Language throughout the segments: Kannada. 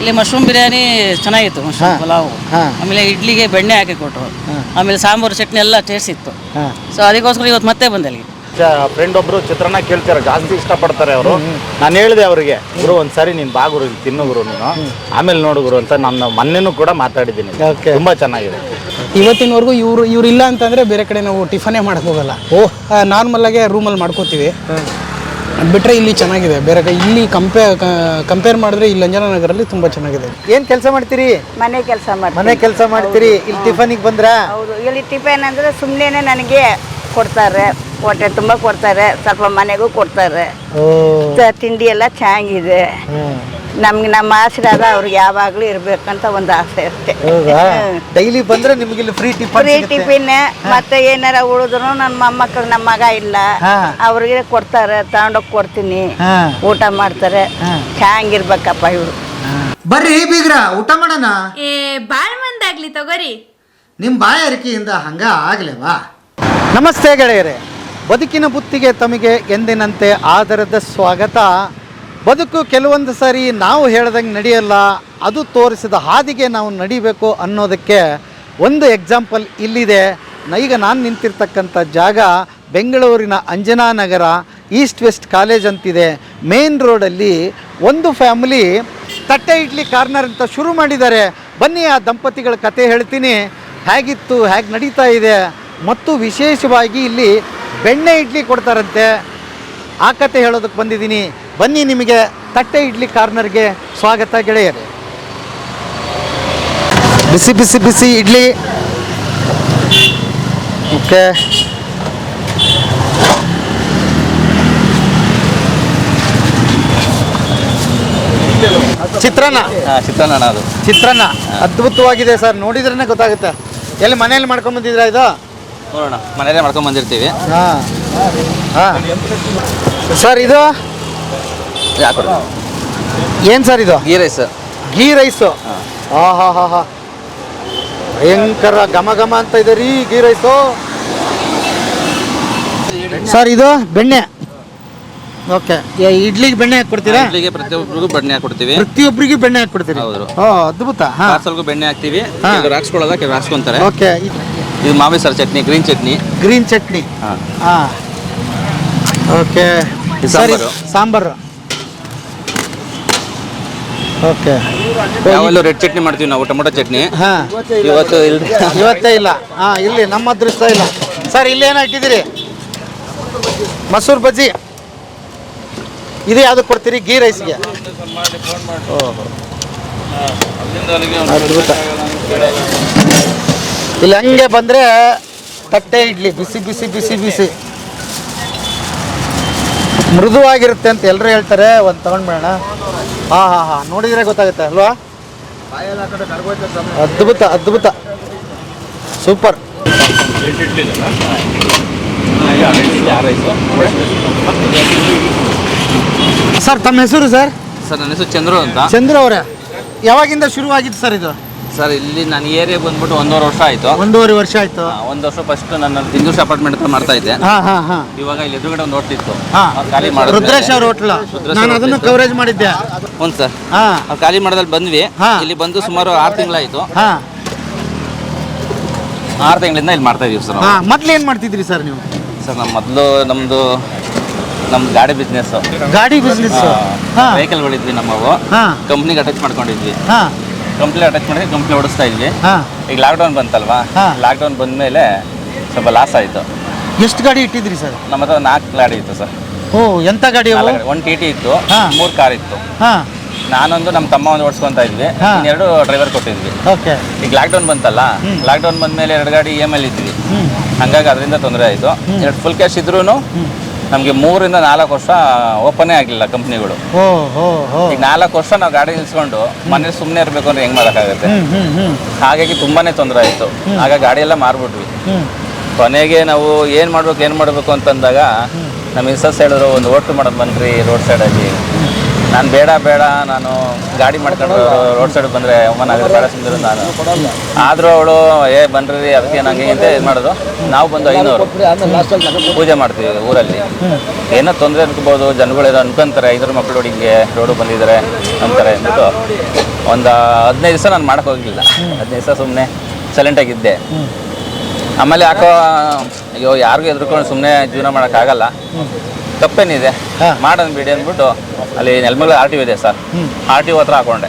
ಇಲ್ಲಿ ಮಶ್ರೂಮ್ ಬಿರಿಯಾನಿ ಚೆನ್ನಾಗಿತ್ತು ಮಶ್ರೂಮ್ ಪಲಾವು ಆಮೇಲೆ ಇಡ್ಲಿಗೆ ಬೆಣ್ಣೆ ಹಾಕಿ ಕೊಟ್ಟರು ಆಮೇಲೆ ಸಾಂಬಾರು ಚಟ್ನಿ ಎಲ್ಲ ಟೇಸ್ಟ್ ಇತ್ತು ಸೊ ಅದಕ್ಕೋಸ್ಕರ ಇವತ್ತು ಮತ್ತೆ ಬಂದೆ ಅಲ್ಲಿ ಫ್ರೆಂಡ್ ಒಬ್ಬರು ಚಿತ್ರಾನ್ನ ಕೇಳ್ತಾರೆ ಜಾಸ್ತಿ ಇಷ್ಟಪಡ್ತಾರೆ ಅವರು ನಾನು ಹೇಳಿದೆ ಅವರಿಗೆ ಗುರು ಒಂದ್ಸರಿ ನೀನು ಬಾ ಗುರು ತಿನ್ನು ಗುರು ನೀನು ಆಮೇಲೆ ನೋಡು ಗುರು ಅಂತ ನಾನು ಮೊನ್ನೆನೂ ಕೂಡ ಮಾತಾಡಿದ್ದೀನಿ ತುಂಬಾ ಚೆನ್ನಾಗಿದೆ ಇವತ್ತಿನವರೆಗೂ ಇವರು ಇವ್ರು ಇಲ್ಲ ಅಂತಂದರೆ ಬೇರೆ ಕಡೆ ನಾವು ಟಿಫನೇ ಮಾಡೋಕ್ಕೋಗಲ್ಲ ಹೋಗಲ್ಲ ಓಹ್ ನಾರ್ಮಲ್ ಆಗಿ ರೂಮಲ್ಲಿ ಮಾಡ್ಕೋತೀವಿ ಅದು ಬಿಟ್ಟರೆ ಇಲ್ಲಿ ಚೆನ್ನಾಗಿದೆ ಬೇರೆ ಇಲ್ಲಿ ಕಂಪೇರ್ ಕಂಪೇರ್ ಮಾಡಿದ್ರೆ ಇಲ್ಲಿ ನಗರಲ್ಲಿ ತುಂಬಾ ಚೆನ್ನಾಗಿದೆ ಏನ್ ಕೆಲಸ ಮಾಡ್ತೀರಿ ಮನೆ ಕೆಲಸ ಮಾಡಿ ಮನೆ ಕೆಲಸ ಮಾಡ್ತೀರಿ ಇಲ್ಲಿ ಟಿಫನಿಗೆ ಬಂದ್ರಾ ಹೌದು ಇಲ್ಲಿ ಟಿಫನ್ ಅಂದ್ರೆ ಸುಮ್ಮನೆ ನನಗೆ ಕೊಡ್ತಾರೆ ಹೊಟ್ಟೆ ತುಂಬಾ ಕೊಡ್ತಾರೆ ಸ್ವಲ್ಪ ಮನೆಗೂ ಕೊಡ್ತಾರೆ ತಿಂಡಿ ಎಲ್ಲ ಚೆನ್ನಾಗಿದೆ ನಮ್ಗೆ ನಮ್ಮ ಆಶೀರ್ವಾದ ಅವ್ರಿಗೆ ಯಾವಾಗ್ಲೂ ಇರ್ಬೇಕಂತ ಒಂದು ಆಸೆ ಅಷ್ಟೇ ಡೈಲಿ ಬಂದ್ರೆ ನಿಮ್ಗೆ ಇಲ್ಲಿ ಫ್ರೀ ಟಿಫನ್ ಫ್ರೀ ಟಿಫಿನ್ ಮತ್ತೆ ಏನಾರ ಉಳಿದ್ರು ನನ್ನ ಮೊಮ್ಮಕ್ಕಳು ನಮ್ಮ ಮಗ ಇಲ್ಲ ಅವ್ರಿಗೆ ಕೊಡ್ತಾರೆ ತಗೊಂಡೋಗಿ ಕೊಡ್ತೀನಿ ಊಟ ಮಾಡ್ತಾರೆ ಚೆನ್ನಾಗಿರ್ಬೇಕಪ್ಪ ಇವ್ರು ಬರ್ರಿ ಬೀಗ್ರ ಊಟ ಮಾಡೋಣ ಏ ಬಾಳ್ ಮಂದಾಗ್ಲಿ ತಗೋರಿ ನಿಮ್ಮ ಅರಿಕೆಯಿಂದ ಹಂಗ ಆಗ್ಲೇವಾ ನಮಸ್ತೆ ಗೆಳೆಯರೇ ಬದುಕಿನ ಬುತ್ತಿಗೆ ತಮಗೆ ಎಂದಿನಂತೆ ಆದರದ ಸ್ವಾಗತ ಬದುಕು ಕೆಲವೊಂದು ಸಾರಿ ನಾವು ಹೇಳ್ದಂಗೆ ನಡೆಯಲ್ಲ ಅದು ತೋರಿಸಿದ ಹಾದಿಗೆ ನಾವು ನಡಿಬೇಕು ಅನ್ನೋದಕ್ಕೆ ಒಂದು ಎಕ್ಸಾಂಪಲ್ ಇಲ್ಲಿದೆ ಈಗ ನಾನು ನಿಂತಿರ್ತಕ್ಕಂಥ ಜಾಗ ಬೆಂಗಳೂರಿನ Anjana Nagar east west college ಅಂತಿದೆ ಮೇನ್ ರೋಡಲ್ಲಿ ಒಂದು ಫ್ಯಾಮಿಲಿ ತಟ್ಟೆ ಇಡ್ಲಿ ಕಾರ್ನರ್ ಅಂತ ಶುರು ಮಾಡಿದ್ದಾರೆ ಬನ್ನಿ ಆ ದಂಪತಿಗಳ ಕತೆ ಹೇಳ್ತೀನಿ ಹೇಗಿತ್ತು ಹೇಗೆ ನಡೀತಾ ಇದೆ ಮತ್ತು ವಿಶೇಷವಾಗಿ ಇಲ್ಲಿ ಬೆಣ್ಣೆ ಇಡ್ಲಿ ಕೊಡ್ತಾರಂತೆ ಆ ಕತೆ ಹೇಳೋದಕ್ಕೆ ಬಂದಿದ್ದೀನಿ ಬನ್ನಿ ನಿಮಗೆ ತಟ್ಟೆ ಇಡ್ಲಿ ಕಾರ್ನರ್ಗೆ ಸ್ವಾಗತ ಗೆಳೆಯರೆ ಬಿಸಿ ಬಿಸಿ ಬಿಸಿ ಇಡ್ಲಿ ಓಕೆ ಚಿತ್ರಾನ್ನ ಚಿತ್ರಾನ್ನ ಅದು ಚಿತ್ರಾನ್ನ ಅದ್ಭುತವಾಗಿದೆ ಸರ್ ನೋಡಿದ್ರೇನೆ ಗೊತ್ತಾಗುತ್ತೆ ಎಲ್ಲಿ ಮನೆಯಲ್ಲಿ ಮಾಡ್ಕೊಂಡ್ ಬಂದಿದ್ರಾ ಇದು ನೋಡೋಣ ಮನೆಯಲ್ಲೇ ಮಾಡ್ಕೊಂಡು ಬಂದಿರ್ತೀವಿ ಹಾಂ ಸರ್ ಇದು ಹಾಕೊಡು ಏನು ಸರ್ ಇದು ಗೀ ರೈಸ್ ಗೀ ರೈಸು ಭಯಂಕರ ಘಮ ಘಮ ಅಂತ ಇದೆ ರೀ ಗೀ ರೈಸು ಸರ್ ಇದು ಬೆಣ್ಣೆ ಓಕೆ ಇಡ್ಲಿಗೆ ಬೆಣ್ಣೆ ಹಾಕ್ಬಿಡ್ತೀರಾ ಇಡ್ಲಿಗೆ ಪ್ರತಿಯೊಬ್ಬರಿಗೂ ಬೆಣ್ಣೆ ಹಾಕ್ಬಿಡ್ತೀವಿ ಪ್ರತಿಯೊಬ್ಬರಿಗೂ ಬೆಣ್ಣೆ ಹಾಕ್ಕೊಡ್ತೀರಿ ಹೌದು ಓ ಅದ್ಭುತ ಹಾಂ ಪಾರ್ಸಲ್ಗೂ ಬೆಣ್ಣೆ ಹಾಕ್ತೀವಿ ಕೊಳ್ಳೋದಕ್ಕೆ ರಾಕ್ಸ್ಕೊಂತಾರೆ ಓಕೆ ಇದು ಮಾವಿ sir chutney green chutney green chutney ಹಾಂ ಓಕೆ ಸಾಂಬಾರು ಸಾಂಬಾರು ಓಕೆ ಯಾವಲ್ಲೂ ರೆಡ್ ಚಟ್ನಿ ಮಾಡ್ತೀವಿ ನಾವು ಟೊಮೊಟೊ ಚಟ್ನಿ ಹಾಂ ಇವತ್ತು ಇವತ್ತೇ ಇಲ್ಲ ಹಾಂ ಇಲ್ಲಿ ನಮ್ಮ ಅದೃಷ್ಟ ಇಲ್ಲ ಸರ್ ಇಲ್ಲಿ ಏನ ಇಟ್ಟಿದ್ದೀರಿ ಮಸೂರ್ ಬಜ್ಜಿ ಇದು ಯಾವ್ದು ಕೊಡ್ತೀರಿ ಗೀ ರೈಸ್ಗೆ ಅದ್ಭುತ ಇಲ್ಲಿ ಹಂಗೆ ಬಂದರೆ ತಟ್ಟೆ ಇಡ್ಲಿ ಬಿಸಿ ಬಿಸಿ ಬಿಸಿ ಬಿಸಿ ಮೃದುವಾಗಿರುತ್ತೆ ಅಂತ ಎಲ್ಲರೂ ಹೇಳ್ತಾರೆ ಒಂದು ತಗೊಂಡ್ಬಿಡೋಣ ಹಾಂ ಹಾಂ ಹಾಂ ನೋಡಿದರೆ ಗೊತ್ತಾಗುತ್ತೆ ಅಲ್ವಾ ಅದ್ಭುತ ಅದ್ಭುತ ಸೂಪರ್ ಸರ್ ತಮ್ಮ ಹೆಸರು ಸರ್ ಸರ್ ನನ್ನ ಹೆಸರು ಚಂದ್ರು ಅಂತ ಚಂದ್ರು ಅವರೇ ಯಾವಾಗಿಂದ ಶುರುವಾಗಿತ್ತು ಸರ್ ಇದು ಸರ್ ಇಲ್ಲಿ ನನ್ನ ಏರಿಯಾ ಬಂದ್ಬಿಟ್ಟು ಒಂದೂವರೆ ವರ್ಷ ಆಯ್ತು ಒಂದೂವರೆ ವರ್ಷ ಆಯ್ತು ಒಂದು ವರ್ಷ ಫಸ್ಟ್ ನನ್ನ ಹಿಂದೂಸ್ ಅಪಾರ್ಟ್ಮೆಂಟ್ ಮಾಡ್ತಾ ಇದ್ದೆ ಇವಾಗ ಇಲ್ಲಿ ಎದುರುಗಡೆ ಒಂದು ಹೋಟ್ಲ್ ಇತ್ತು ಖಾಲಿ ಮಾಡಿದ್ರು ರುದ್ರೇಶ್ ಅವ್ರ ಕವರೇಜ್ ಮಾಡಿದ್ದೆ ಹ್ಞೂ ಸರ್ ಹಾ ಅವ್ರು ಖಾಲಿ ಮಾಡೋದಲ್ಲಿ ಬಂದ್ವಿ ಇಲ್ಲಿ ಬಂದು ಸುಮಾರು ಆರು ತಿಂಗಳಾಯ್ತು ಹಾ ಆರು ತಿಂಗಳಿಂದ ಇಲ್ಲಿ ಮಾಡ್ತಾ ಇದೀವಿ ಸರ್ ನಾವು. ಮೊದ್ಲು ಏನ್ ಮಾಡ್ತಿದ್ರಿ ಸರ್ ನೀವು ಸರ್ ನಮ್ಮ ಮೊದಲು ನಮ್ಮದು ನಮ್ಮ ಗಾಡಿ ಬಿಸ್ನೆಸ್ ಗಾಡಿ ಬಿಸ್ನೆಸ್ ಹಾ ವೆಹಿಕಲ್ಗಳಿದ್ವಿ ನಮ್ಮವು ಹಾ ಕಂಪ್ನಿಗೆ ಅಟ್ಯಾಚ್ ಮಾಡ್ಕೊಂಡಿದ್ವಿ ಹಾ ಕಂಪ್ಲೀಟ್ ಅಟ್ಯಾಚ್ ಮಾಡಿ ಕಂಪ್ಲೀಟ್ ಓಡಿಸ್ತಾ ಇದ್ವಿ ಈಗ ಲಾಕ್ಡೌನ್ ಬಂತಲ್ವಾ ಲಾಕ್ಡೌನ್ ಬಂದ ಮೇಲೆ ಸ್ವಲ್ಪ ಲಾಸ್ ಆಯಿತು ಎಷ್ಟು ಗಾಡಿ ಇಟ್ಟಿದ್ರಿ ಸರ್ ನಮ್ಮ ಹತ್ರ ನಾಲ್ಕು ಗಾಡಿ ಇತ್ತು ಸರ್ ಓ ಎಂತ ಗಾಡಿ ಒನ್ ಒಂದು ಟಿ ಟಿ ಇತ್ತು ಮೂರ್ ಮೂರು ಕಾರ್ ಇತ್ತು ನಾನೊಂದು ನಮ್ಮ ತಮ್ಮ ಒಂದು ಓಡಿಸ್ಕೊಂತ ಇದ್ವಿ ಎರಡು ಡ್ರೈವರ್ ಕೊಟ್ಟಿದ್ವಿ ಓಕೆ ಈಗ ಲಾಕ್ಡೌನ್ ಬಂತಲ್ಲ ಲಾಕ್ಡೌನ್ ಬಂದ ಮೇಲೆ ಎರಡು ಗಾಡಿ ಇ ಎಮ್ ಎಲ್ ಇದ್ವಿ ಹಂಗಾಗಿ ಅದರಿಂದ ತೊಂದರೆ ಆಯಿತು ಎರಡು ಫುಲ್ ಕ್ಯಾಶ್ ಇದ್ರೂ ನಮಗೆ ಮೂರಿಂದ ನಾಲ್ಕು ವರ್ಷ ಓಪನೇ ಆಗಿಲ್ಲ ಕಂಪ್ನಿಗಳು ಈಗ ನಾಲ್ಕು ವರ್ಷ ನಾವು ಗಾಡಿ ನಿಲ್ಸ್ಕೊಂಡು ಮನೇಲಿ ಸುಮ್ಮನೆ ಇರಬೇಕು ಅಂದ್ರೆ ಹೆಂಗ್ ಮಾಡೋಕ್ಕಾಗುತ್ತೆ ಹಾಗಾಗಿ ತುಂಬಾನೇ ತೊಂದರೆ ಆಯಿತು ಆಗ ಗಾಡಿ ಎಲ್ಲ ಮಾರ್ಬಿಟ್ವಿ ಕೊನೆಗೆ ನಾವು ಏನು ಮಾಡ್ಬೇಕು ಏನು ಮಾಡಬೇಕು ಅಂತಂದಾಗ ನಮ್ಮ ಮಿಸ್ಸಸ್ ಹೇಳಿದ್ರು ಒಂದು ಓಟು ಮಾಡೋದು ಬಂದ್ರಿ ರೋಡ್ ಸೈಡಲ್ಲಿ ನಾನು ಬೇಡ ಬೇಡ ನಾನು ಗಾಡಿ ಮಾಡ್ಕೊಂಡು ರೋಡ್ ಸೈಡ್ ಬಂದರೆ ಅಮ್ಮನ ಬೇಡ ಸುಂದರು ನಾನು ಆದರೂ ಅವಳು ಏ ಬಂದ್ರಿ ಅದಕ್ಕೆ ನಂಗೆ ಹಿಂದೆ ಇದು ಮಾಡೋದು ನಾವು ಬಂದು ಐನೂರು ಪೂಜೆ ಮಾಡ್ತೀವಿ ಊರಲ್ಲಿ ಏನೋ ತೊಂದರೆ ಅನ್ಕೋಬೋದು ಜನಗಳೇನೋ ಅನ್ಕೊಂತಾರೆ ಐನೂರು ಮಕ್ಕಳು ಹಿಂಗೆ ರೋಡು ಬಂದಿದ್ದಾರೆ ಅಂತಾರೆ ಅಂದ್ಬಿಟ್ಟು ಒಂದು ಹದಿನೈದು ದಿವಸ ನಾನು ಮಾಡಕ್ಕೆ ಹೋಗಿಲ್ಲ ಹದಿನೈದು ದಿವಸ ಸುಮ್ಮನೆ ಸೈಲೆಂಟಾಗಿದ್ದೆ ಆಮೇಲೆ ಯಾಕೋ ಅಯ್ಯೋ ಯಾರಿಗೂ ಎದ್ರುಕೊಂಡು ಸುಮ್ಮನೆ ಜೀವನ ಮಾಡೋಕ್ಕಾಗಲ್ಲ ತಪ್ಪೇನಿದೆ ಮಾಡೋಣ ಬಿಡಿ ಅಂದ್ಬಿಟ್ಟು ಅಲ್ಲಿ ನೆಲಮಲ್ಲ ಆರ್ ಟಿ ಇದೆ ಸರ್ ಆರ್ ಟಿ ಹತ್ರ ಹಾಕೊಂಡೆ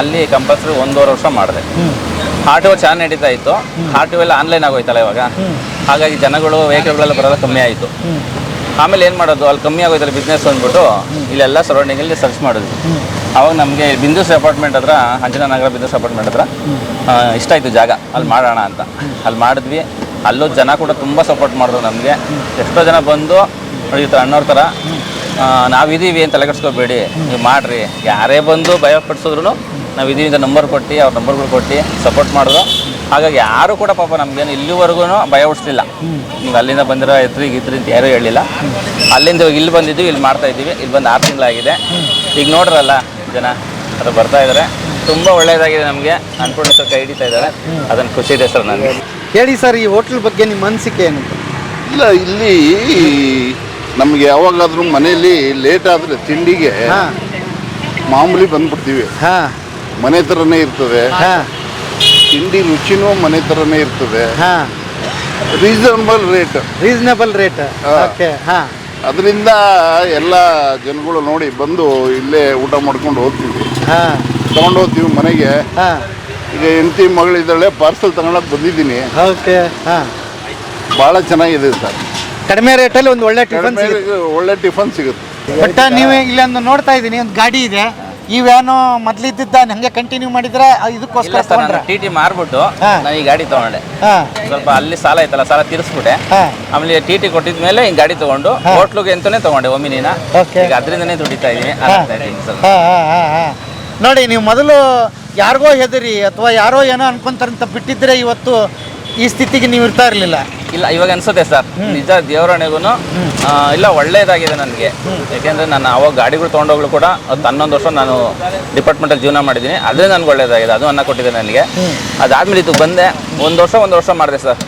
ಅಲ್ಲಿ ಕಂಪಲ್ಸರಿ ಒಂದೂವರೆ ವರ್ಷ ಮಾಡಿದೆ ಆರ್ ಟಿ ಒ ಚೆನ್ನಾಗಿ ನಡೀತಾ ಇತ್ತು ಆರ್ ಟಿ ಎಲ್ಲ ಆನ್ಲೈನ್ ಆಗೋಯ್ತಲ್ಲ ಇವಾಗ ಹಾಗಾಗಿ ಜನಗಳು ವೆಹಿಕಲ್ಗಳೆಲ್ಲ ಬರೋಲ್ಲ ಕಮ್ಮಿ ಆಯಿತು ಆಮೇಲೆ ಏನು ಮಾಡೋದು ಅಲ್ಲಿ ಕಮ್ಮಿ ಆಗೋಯ್ತಲ್ಲ ಬಿಸ್ನೆಸ್ ಅಂದ್ಬಿಟ್ಟು ಇಲ್ಲೆಲ್ಲ ಸರೌಂಡಿಂಗಲ್ಲಿ ಸರ್ಚ್ ಮಾಡಿದ್ವಿ ಅವಾಗ ನಮಗೆ ಬಿಂದುಸ್ ಅಪಾರ್ಟ್ಮೆಂಟ್ ಹತ್ರ ಅಂಜನಾನಗರ ಬಿಂದುಸ್ ಅಪಾರ್ಟ್ಮೆಂಟ್ ಹತ್ರ ಇಷ್ಟ ಆಯಿತು ಜಾಗ ಅಲ್ಲಿ ಮಾಡೋಣ ಅಂತ ಅಲ್ಲಿ ಮಾಡಿದ್ವಿ ಅಲ್ಲೂ ಜನ ಕೂಡ ತುಂಬ ಸಪೋರ್ಟ್ ಮಾಡಿದ್ರು ನಮಗೆ ಎಷ್ಟೋ ಜನ ಬಂದು ಈ ಥರ ಅಣ್ಣವ್ರ ಥರ ನಾವಿದ್ದೀವಿ ಅಂತ ತಲೆಗಟ್ಸ್ಕೊಬೇಡಿ ನೀವು ಮಾಡಿರಿ ಯಾರೇ ಬಂದು ಪಡಿಸಿದ್ರು ನಾವು ಇದೀವಿ ಅಂತ ನಂಬರ್ ಕೊಟ್ಟು ಅವ್ರ ನಂಬರ್ಗಳು ಕೊಟ್ಟು ಸಪೋರ್ಟ್ ಮಾಡಿದ್ರು ಹಾಗಾಗಿ ಯಾರು ಕೂಡ ಪಾಪ ನಮಗೇನು ಇಲ್ಲಿವರೆಗೂ ಭಯ ಉಡಿಸ್ಲಿಲ್ಲ ನೀವು ಅಲ್ಲಿಂದ ಬಂದಿರೋ ಎತ್ರಿ ಗಿತ್ರಿ ಅಂತ ಯಾರೂ ಹೇಳಿಲ್ಲ ಅಲ್ಲಿಂದ ಇಲ್ಲಿ ಬಂದಿದ್ದೀವಿ ಇಲ್ಲಿ ಮಾಡ್ತಾ ಇದ್ದೀವಿ ಇಲ್ಲಿ ಬಂದು ಆರು ತಿಂಗಳಾಗಿದೆ ಈಗ ನೋಡ್ರಲ್ಲ ಜನ ಅದು ಬರ್ತಾ ಇದ್ದಾರೆ ತುಂಬ ಒಳ್ಳೆಯದಾಗಿದೆ ನಮಗೆ ಅನ್ಕೊಂಡು ಕೈ ಹಿಡಿತಾ ಇದ್ದಾರೆ ಅದನ್ನು ಖುಷಿ ಇದೆ ಸರ್ ನನಗೆ ಹೇಳಿ ಸರ್ ಈ ಹೋಟ್ಲ್ ಬಗ್ಗೆ ನಿಮ್ಮ ಅನಿಸಿಕೆ ಏನು ಇಲ್ಲ ಇಲ್ಲಿ ನಮ್ಗೆ ಯಾವಾಗಾದ್ರೂ ಮನೆಯಲ್ಲಿ ಲೇಟ್ ಆದ್ರೆ ತಿಂಡಿಗೆ ಮಾಮೂಲಿ ಬಂದ್ಬಿಡ್ತೀವಿ ಮನೆ ಥರನೇ ಇರ್ತದೆ ತಿಂಡಿ ರುಚಿನೂ ಮನೆ ಥರನೇ ಇರ್ತದೆ reasonable rate reasonable rate okay ಅದರಿಂದ ಎಲ್ಲ ಜನಗಳು ನೋಡಿ ಬಂದು ಇಲ್ಲೇ ಊಟ ಮಾಡ್ಕೊಂಡು ಹೋಗ್ತೀವಿ ಹಾ ತಗೊಂಡು ಹೋಗ್ತೀವಿ ಮನೆಗೆ ಈಗ ಹೆಂಡತಿ ಮಗಳಿದ್ದಾಳೆ ಪಾರ್ಸಲ್ ತಗೊಳಕ್ ಬಂದಿದ್ದೀನಿ ಓಕೆ ಭಾಳ ಚೆನ್ನಾಗಿದೆ ಸರ್ ಕಡಿಮೆ ರೇಟಲ್ಲಿ ಒಂದು ಒಳ್ಳೆ ಟಿಫನ್ ಒಳ್ಳೆ ಟಿಫನ್ ಸಿಗುತ್ತೆ ಬಟ್ ನೀವು ಇಲ್ಲೊಂದು ನೋಡ್ತಾ ಇದ್ದೀನಿ ಒಂದು ಗಾಡಿ ಇದೆ ಈ ವ್ಯಾನು ಮೊದ್ಲಿದ್ದ ಹಂಗೆ ಕಂಟಿನ್ಯೂ ಮಾಡಿದ್ರೆ ಇದಕ್ಕೋಸ್ಕರ ಟಿ ಟಿ ಮಾರ್ಬಿಟ್ಟು ನಾನು ಈ ಗಾಡಿ ತಗೊಂಡೆ ಸ್ವಲ್ಪ ಅಲ್ಲಿ ಸಾಲ ಐತಲ್ಲ ಸಾಲ ತೀರಿಸ್ಬಿಟ್ಟೆ ಆಮೇಲೆ ಟಿ ಟಿ ಮೇಲೆ ಈ ಗಾಡಿ ತಗೊಂಡು ಹೋಟ್ಲಿಗೆ ಅಂತಾನೆ ತಗೊಂಡೆ ಒಮ್ಮಿನಿನ ಈಗ ಅದರಿಂದನೇ ದುಡಿತಾ ಇದೀನಿ ಹಾ, ನೋಡಿ ನೀವು ಮೊದಲು ಯಾರಿಗೋ ಹೆದರಿ ಅಥವಾ ಯಾರೋ ಏನೋ ಅನ್ಕೊಂತಾರಂತ ಬಿಟ್ಟಿದ್ರೆ ಇವತ್ತು ಈ ಸ್ಥಿತಿಗೆ ನೀವು ಇರ್ತಾ ಇರಲಿಲ್ಲ ಇಲ್ಲ ಇವಾಗ ಅನ್ಸುತ್ತೆ ಸರ್ ನಿಜ ದೇವರಣೆಗೂ ಇಲ್ಲ ಒಳ್ಳೇದಾಗಿದೆ ನನಗೆ ಯಾಕೆಂದ್ರೆ ನಾನು ಅವಾಗ ಗಾಡಿಗಳು ತೊಗೊಂಡೋಗ್ಲು ಕೂಡ ಅದು ಹನ್ನೊಂದು ವರ್ಷ ನಾನು ಡಿಪಾರ್ಟ್ಮೆಂಟಲ್ಲಿ ಜೀವನ ಮಾಡಿದೀನಿ ಅದೇ ನನಗೆ ಒಳ್ಳೇದಾಗಿದೆ ಅದು ಅನ್ನ ಕೊಟ್ಟಿದೆ ನನಗೆ ಅದಾದ್ಮೇಲೆ ಇದು ಬಂದೆ ಒಂದು ವರ್ಷ ಒಂದು ವರ್ಷ ಮಾಡಿದೆ ಸರ್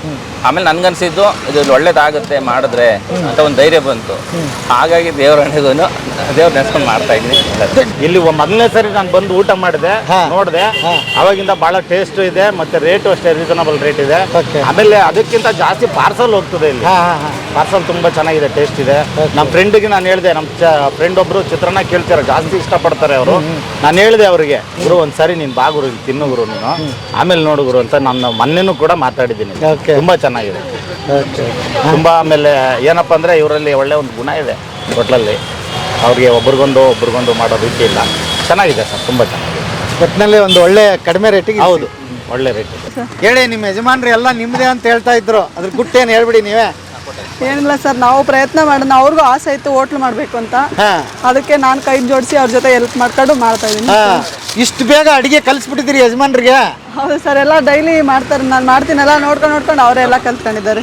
ಆಮೇಲೆ ನನ್ಗನ್ಸಿದ್ದು ಇದು ಒಳ್ಳೇದಾಗುತ್ತೆ ಮಾಡಿದ್ರೆ ಅಂತ ಒಂದು ಧೈರ್ಯ ಬಂತು ಹಾಗಾಗಿ ದೇವರಣೆಗೂ ದೇವ್ರ ನೆನೆಸ್ಕೊಂಡು ಮಾಡ್ತಾ ಇದ್ದೀನಿ ಇಲ್ಲಿ ಮೊದಲನೇ ಸರಿ ನಾನು ಬಂದು ಊಟ ಮಾಡಿದೆ ನೋಡಿದೆ ಅವಾಗಿಂದ ಬಹಳ ಟೇಸ್ಟ್ ಇದೆ ಮತ್ತೆ ರೇಟು ಅಷ್ಟೇ ರೀಸನಬಲ್ ರೇಟ್ ಇದೆ ಆಮೇಲೆ ಅದಕ್ಕಿಂತ ಜಾಸ್ತಿ ಪಾರ್ಸಲ್ ಹೋಗ್ತದೆ ಇಲ್ಲಿ ಪಾರ್ಸಲ್ ತುಂಬಾ ಚೆನ್ನಾಗಿದೆ ಟೇಸ್ಟ್ ಇದೆ ನಮ್ಮ ಫ್ರೆಂಡಿಗೆ ನಾನು ಹೇಳಿದೆ ನಮ್ಮ ಫ್ರೆಂಡ್ ಒಬ್ರು ಚಿತ್ರಾನ್ನ ಕೇಳ್ತಾರೆ ಜಾಸ್ತಿ ಇಷ್ಟಪಡ್ತಾರೆ ಅವರು ನಾನು ಹೇಳಿದೆ ಅವರಿಗೆ ಗುರು ಒಂದ್ಸರಿ ನೀನು ಬಾಗುರು ಗುರು ತಿನ್ನು ಗುರು ನೀನು ಆಮೇಲೆ ನೋಡು ಗುರು ಅಂತ ನಾನು ಮೊನ್ನೆನೂ ಕೂಡ ಮಾತಾಡಿದ್ದೀನಿ ತುಂಬಾ ಚೆನ್ನಾಗಿದೆ ತುಂಬಾ ಆಮೇಲೆ ಏನಪ್ಪಾ ಅಂದ್ರೆ ಇವರಲ್ಲಿ ಒಳ್ಳೆ ಒಂದು ಗುಣ ಇದೆ ಹೋಟ್ಲಲ್ಲಿ ಅವ್ರಿಗೆ ಒಬ್ರಿಗೊಂದು ಒಬ್ರಿಗೊಂದು ಮಾಡೋ ರೀತಿ ಇಲ್ಲ ಚೆನ್ನಾಗಿದೆ ಸರ್ ತುಂಬಾ ಚೆನ್ನಾಗಿದೆ ಒಟ್ಟಿನಲ್ಲಿ ಒಂದು ಒಳ್ಳೆ ಕಡಿಮೆ ರೇಟಿಗೆ ಹೌದು ಒಳ್ಳೆ ರೇಟ್ ಹೇಳಿ ನಿಮ್ಮ ಯಜಮಾನ್ರು ಎಲ್ಲ ನಿಮ್ಮದೇ ಅಂತ ಹೇಳ್ತಾ ಇದ್ರು ಅದ್ರ ಗುಟ್ಟೇನು ಹೇಳ್ಬಿಡಿ ನೀವೇ ಏನಿಲ್ಲ ಸರ್ ನಾವು ಪ್ರಯತ್ನ ಮಾಡೋಣ ಅವ್ರಿಗೂ ಆಸೆ ಇತ್ತು ಹೋಟ್ಲ್ ಮಾಡ್ಬೇಕು ಅಂತ ಅದಕ್ಕೆ ನಾನು ಕೈ ಜೋಡಿಸಿ ಅವ್ರ ಜೊತೆ ಹೆಲ್ಪ್ ಮಾಡ್ಕೊಂಡು ಮಾಡ್ತಾ ಇದೀನಿ ಇಷ್ಟು ಬೇಗ ಅಡಿಗೆ ಕಲ್ಸ್ಬಿಟ್ಟಿದ್ರಿ ಯಜಮಾನ್ರಿಗೆ ಹೌದು ಸರ್ ಎಲ್ಲ ಡೈಲಿ ಮಾಡ್ತಾರೆ ನಾನು ಮಾಡ್ತೀನಲ್ಲ ನೋಡ್ಕೊಂಡು ನೋಡ್ಕೊಂಡು ಅವರೆಲ್ಲ ಕಲ್ತ್ಕೊಂಡಿದ್ದಾರೆ